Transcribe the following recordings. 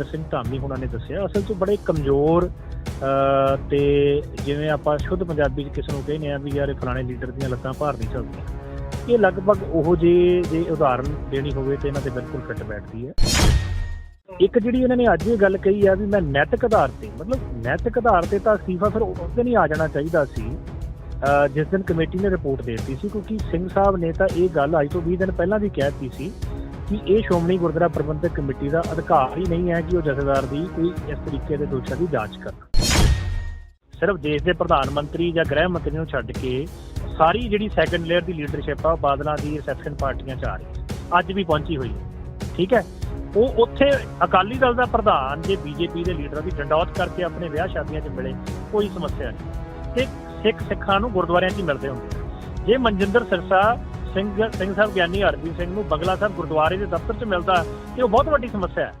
ਹਰਜਿੰਦਰ ਸਿੰਘ ਧਾਮੀ ਹੁਣਾਂ ਨੇ ਦੱਸਿਆ ਅਸਲ 'ਚ ਬੜੇ ਕਮਜ਼ੋਰ ਤੇ ਜਿਵੇਂ ਆਪਾਂ ਸ਼ੁੱਧ ਪੰਜਾਬੀ 'ਚ ਕਿਸੇ ਨੂੰ ਕਹਿੰਦੇ ਆ ਵੀ ਯਾਰ ਫਲਾਣੇ ਲੀਡਰ ਦੀਆਂ ਲੱਤਾਂ ਭਾਰ ਨਹੀਂ ਚੱਲਦੀਆਂ। ਇਹ ਲਗਭਗ ਉਹੋ ਜਿਹੇ ਜੇ ਉਦਾਹਰਨ ਦੇਣੀ ਹੋਵੇ ਤੇ ਇਹਨਾਂ ਤੇ ਬਿਲਕੁਲ ਫਿੱਟ ਬੈਠਦੀ ਹੈ। ਇੱਕ ਜਿਹੜੀ ਇਹਨਾਂ ਨੇ ਅੱਜ ਇਹ ਗੱਲ ਕਹੀ ਆ ਵੀ ਮੈਂ ਨੈਤਿਕ ਆਧਾਰ ਤੇ ਮਤਲਬ ਨੈਤਿਕ ਆਧਾਰ ਤੇ ਤਾਂ ਅਸਤੀਫਾ ਫਿਰ ਉਸ ਦਿਨ ਹੀ ਆ ਜਾਣਾ ਚਾਹੀਦਾ ਸੀ। ਅ, ਜਿਸ ਦਿਨ ਕਮੇਟੀ ਨੇ ਰਿਪੋਰਟ ਦੇ ਦਿੱਤੀ ਸੀ ਕਿਉਂਕਿ ਸਿੰਘ ਸਾਹਿਬ ਨੇ ਤਾਂ ਇਹ ਗੱਲ ਅੱਜ ਤੋਂ 20 ਦਿਨ ਪਹਿਲਾਂ ਵੀ ਕਹਿ ਦਿੱਤੀ ਸੀ ਕਿ ਇਹ ਸ਼੍ਰੋਮਣੀ ਗੁਰਦੁਆਰਾ ਪ੍ਰਬੰਧਕ ਕਮੇਟੀ ਦਾ ਅਧਿਕਾਰ ਹੀ ਨਹੀਂ ਹੈ ਕਿ ਉਹ ਜਥੇਦਾਰ ਦੀ ਕੋਈ ਇਸ ਤਰੀਕੇ ਦੇ ਦੋਸ਼ਾਂ ਦੀ ਜਾਂਚ ਕਰਨ। ਸਿਰਫ ਦੇਸ਼ ਦੇ ਪ੍ਰਧਾਨ ਮੰਤਰੀ ਜਾਂ ਗ੍ਰਹਿ ਮੰਤਰੀ ਨੂੰ ਛੱਡ ਕੇ ਸਾਰੀ ਜਿਹੜੀ ਸੈਕੰਡ ਲੇਅਰ ਦੀ ਲੀਡਰਸ਼ਿਪ ਆ, ਉਹ ਬਾਦਲਾਂ ਦੀ ਰਿਸੈਪਸ਼ਨ ਪਾਰਟੀਆਂ ਚ ਆ ਰਹੀ ਅੱਜ ਵੀ ਪਹੁੰਚੀ ਹੋਈ ਹੈ। ਠੀਕ ਹੈ? ਉਹ ਉੱਥੇ ਅਕਾਲੀ ਦਲ ਦਾ ਪ੍ਰਧਾਨ ਜੇ ਬੀਜੇਪੀ ਦੇ ਲੀਡਰਾਂ ਦੀ ਡੰਡੌਤ ਕਰਕੇ ਆਪਣੇ ਵਿਆਹ ਸ਼ਾਦੀਆਂ 'ਚ ਮਿਲੇ, ਕੋਈ ਸਮੱਸਿਆ ਨਹੀਂ। ਤੇ ਸਿੱਖ ਸਿੱਖਾਂ ਨੂੰ ਗੁਰਦੁਆਰਿਆਂ 'ਚ ਹੀ ਮਿਲਦੇ ਹੁੰਦੇ ਜੇ ਮਨਜਿੰਦਰ ਸਿਰਸਾ ਸਿੰਘ ਸਿੰਘ ਸਾਹਿਬ ਗਿਆਨੀ ਹਰਜੀਤ ਸਿੰਘ ਨੂੰ ਬਗਲਾ ਸਾਹਿਬ ਗੁਰਦੁਆਰੇ ਦੇ ਦਫ਼ਤਰ 'ਚ ਮਿਲਦਾ ਤੇ ਉਹ ਬਹੁਤ ਵੱਡੀ ਸਮੱਸਿਆ ਹੈ।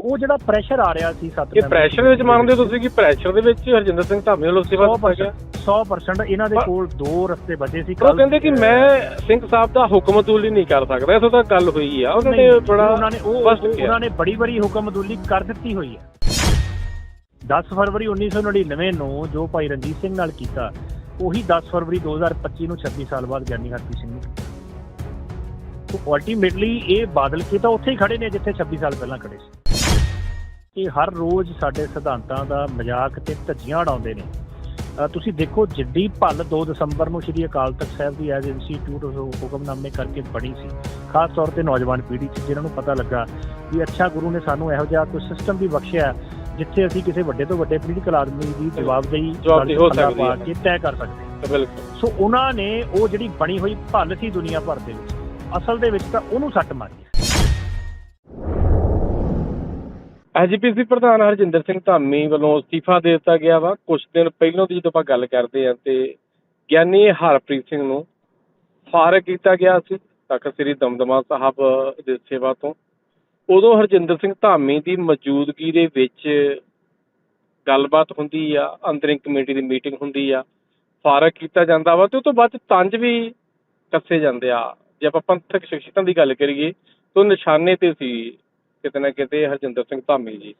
ਉਹ ਜਿਹੜਾ ਪ੍ਰੈਸ਼ਰ ਆ ਰਿਹਾ ਸੀ ਸੱਤ ਇਹ ਪ੍ਰੈਸ਼ਰ ਦੇ ਵਿੱਚ ਮੰਨਦੇ ਹੋ ਤੁਸੀਂ ਕਿ ਪ੍ਰੈਸ਼ਰ ਦੇ ਵਿੱਚ ਹਰਜਿੰਦਰ ਸਿੰਘ ਧਾਮੀ ਵੱਲੋਂ ਗਿਆ 100% ਇਹਨਾਂ ਦੇ ਕੋਲ ਦੋ ਰਸਤੇ ਬਚੇ ਸੀ ਉਹ ਕਹਿੰਦੇ ਕਿ ਮੈਂ ਸਿੰਘ ਸਾਹਿਬ ਦਾ ਹੁਕਮਤੂਲੀ ਨਹੀਂ ਕਰ ਸਕਦਾ ਇਥੋਂ ਤੱਕ ਗੱਲ ਹੋਈ ਆ। ਉਹਨਾਂ ਨੇ ਬੜਾ ਉਹਨਾਂ ਨੇ ਉਹ। ਉਹਨਾਂ ਨੇ ਬੜੀ ਬੜੀ ਹੁਕਮਦੁਲੀ ਕਰ ਦਿੱਤੀ ਹੋਈ ਹੈ। 10 ਫਰਵਰੀ 1999 ਨੂੰ ਜੋ ਭਾਈ ਰਣਜੀਤ ਸਿੰਘ ਨਾਲ ਕੀਤਾ ਉਹੀ 10 ਫਰਵਰੀ 2025 ਨੂੰ 26 ਸਾਲ ਬਾਅਦ ਗਿਆਨੀ ਹਰਪ੍ਰੀਤ ਸਿੰਘ ਨੇ ਕੀਤਾ ਅਲਟੀਮੇਟਲੀ ਇਹ ਬਾਦਲ ਕੇ ਤਾਂ ਉੱਥੇ ਹੀ ਖੜੇ ਨੇ ਜਿੱਥੇ 26 ਸਾਲ ਪਹਿਲਾਂ ਖੜੇ ਸੀ। ਇਹ ਹਰ ਰੋਜ਼ ਸਾਡੇ ਸਿਧਾਂਤਾਂ ਦਾ ਮਜ਼ਾਕ ਤੇ ਧੱਜੀਆਂ ਉਡਾਉਂਦੇ ਨੇ। ਤੁਸੀਂ ਦੇਖੋ ਜਿੱਡੀ ਭੱਲ 2 ਦਸੰਬਰ ਨੂੰ ਸ੍ਰੀ ਅਕਾਲ ਤਖਤ ਸਾਹਿਬ ਦੀ ਐਜ਼ ਇੰਸਟੀਚਿਊਟ ਹੁਕਮਨਾਮੇ ਕਰਕੇ ਬਣੀ ਸੀ। ਖਾਸ ਤੌਰ ਤੇ ਨੌਜਵਾਨ ਪੀੜ੍ਹੀ 'ਚ ਜਿਨ੍ਹਾਂ ਨੂੰ ਪਤਾ ਲੱਗਾ ਵੀ ਅੱਛਾ ਗੁਰੂ ਨੇ ਸਾਨੂੰ ਇਹੋ ਜਿਹਾ ਕੋਈ ਸਿਸਟਮ ਵੀ ਬਖਸ਼ਿਆ। ਜਿੱਥੇ ਅਸੀਂ ਕਿਸੇ ਵੱਡੇ ਤੋਂ ਵੱਡੇ ਪੋਲੀਟੀਕਲ ਆਦਮੀ ਦੀ ਜਵਾਬਦੇਹੀ ਜਵਾਬਦੇਹੀ ਹੋ ਪੱਲਾ ਸਕਦੀ ਪਾ ਹੈ। ਕੇ ਤੈਅ ਕਰ ਸਕਦੇ ਬਿਲਕੁਲ ਸੋ ਉਹਨਾਂ ਨੇ ਉਹ ਜਿਹੜੀ ਬਣੀ ਹੋਈ ਭੱਲ ਸੀ ਦੁਨੀਆ ਭਰ ਦੇ ਵਿੱਚ ਅਸਲ ਦੇ ਵਿੱਚ ਤਾਂ ਉਹਨੂੰ ਸੱਟ ਮਾਰੀ। ਐਜੀਪੀਸੀ ਪ੍ਰਧਾਨ ਹਰਜਿੰਦਰ ਸਿੰਘ ਧਾਮੀ ਵੱਲੋਂ ਅਸਤੀਫਾ ਦੇ ਦਿੱਤਾ ਗਿਆ ਵਾ ਕੁਝ ਦਿਨ ਪਹਿਲਾਂ ਦੀ ਜਦੋਂ ਆਪਾਂ ਗੱਲ ਕਰਦੇ ਆ ਤੇ ਗਿਆਨੀ ਹਰਪ੍ਰੀਤ ਸਿੰਘ ਨੂੰ ਫਾਰਗ ਕੀਤਾ ਗਿਆ ਸੀ ਤਖਤ ਸ੍ਰੀ ਦਮਦਮਾ ਸਾਹਿਬ ਦੇ ਸੇਵਾ ਤੋਂ ਉਦੋਂ ਹਰਜਿੰਦਰ ਸਿੰਘ ਧਾਮੀ ਦੀ ਮੌਜੂਦਗੀ ਦੇ ਵਿੱਚ ਗੱਲਬਾਤ ਹੁੰਦੀ ਆ, ਅੰਤਰਿੰਗ ਕਮੇਟੀ ਦੀ ਮੀਟਿੰਗ ਹੁੰਦੀ ਆ, ਫਾਰਗ ਕੀਤਾ ਜਾਂਦਾ ਵਾ ਤੇ ਉਹ ਤੋਂ ਬਾਅਦ ਤੰਜ ਵੀ ਕੱਸੇ ਜਾਂਦੇ ਆ। ਜੇ ਆਪਾਂ ਪੰਥਕ ਸ਼ਖਸੀਅਤਾਂ ਦੀ ਗੱਲ ਕਰੀਏ ਤਾਂ ਨਿਸ਼ਾਨੇ ਤੇ ਸੀ ਕਿਤੇ ਨਾ ਕਿਤੇ ਹਰਜਿੰਦਰ ਸਿੰਘ ਧਾਮੀ ਜੀ।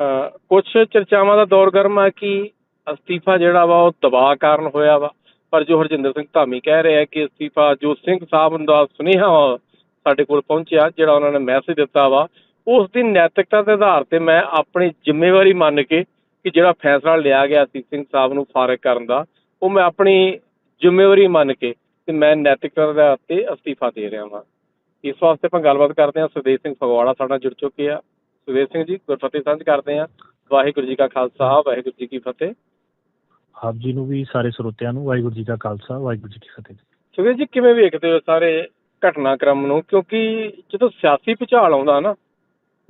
ਅ ਕੁਝ ਚਰਚਾਵਾਂ ਦਾ ਦੌਰ ਗਰਮ ਆ ਕਿ ਅਸਤੀਫਾ ਜਿਹੜਾ ਵਾ ਉਹ ਦਬਾਅ ਕਾਰਨ ਹੋਇਆ ਵਾ, ਪਰ ਜੋ ਹਰਜਿੰਦਰ ਸਿੰਘ ਧਾਮੀ ਕਹਿ ਰਿਹਾ ਹੈ ਕਿ ਅਸਤੀਫਾ ਜੋ ਸਿੰਘ ਸਾਹਿਬ ਦਾ ਸੁਨੇਹਾ ਸਾਡੇ ਕੋਲ ਪਹੁੰਚਿਆ ਜਿਹੜਾ ਉਹਨਾਂ ਨੇ ਮੈਸੇਜ ਦਿੱਤਾ ਵਾ ਉਸ ਦੀ ਨੈਤਿਕਤਾ ਦੇ ਆਧਾਰ ਤੇ ਮੈਂ ਆਪਣੀ ਜ਼ਿੰਮੇਵਾਰੀ ਮੰਨ ਕੇ ਕਿ ਜਿਹੜਾ ਫੈਸਲਾ ਲਿਆ ਗਿਆ ਸੀ ਸਿੰਘ ਸਾਹਿਬ ਨੂੰ ਫਾਰਗ ਕਰਨ ਦਾ ਉਹ ਮੈਂ ਆਪਣੀ ਜ਼ਿੰਮੇਵਾਰੀ ਮੰਨ ਕੇ ਤੇ ਮੈਂ ਨੈਤਿਕਤਾ ਦੇ ਆਧਾਰ ਤੇ ਅਸਤੀਫਾ ਦੇ ਰਿਹਾ ਹਾਂ ਇਸ ਵਾਸਤੇ ਆਪਾਂ ਗੱਲਬਾਤ ਕਰਦੇ ਹਾਂ ਸੁਦੇਸ਼ ਸਿੰਘ ਫਗਵਾੜਾ ਸਾਡੇ ਨਾਲ ਜੁੜ ਚੁੱਕੇ ਆ। ਸੁਦੇਸ਼ ਸਿੰਘ ਜੀ ਗੁਰਫਤਿਹ ਸਾਂਝ ਕਰਦੇ ਆ ਵਾਹਿਗੁਰੂ ਜੀ ਕਾ ਖਾਲਸਾ ਵਾਹਿਗੁਰੂ ਜੀ ਕੀ ਫਤਿਹ। ਆਪ ਜੀ ਨੂੰ ਵੀ ਸਾਰੇ ਸਰੋਤਿਆਂ ਨੂੰ ਵਾਹਿਗੁਰੂ ਜੀ ਕਾ ਖਾਲਸਾ ਵਾਹਿਗੁਰੂ ਜੀ ਕੀ ਫਤਿਹ। ਸੁਦੇਸ਼ ਜੀ ਕਿਵੇਂ ਵੇਖਦੇ ਹੋ ਸਾਰੇ ਘਟਨਾਕ੍ਰਮ ਨੂੰ ਕਿਉਂਕਿ ਜਦੋਂ ਸਿਆਸੀ ਭੁਚਾਲ ਆਉਂਦਾ ਨਾ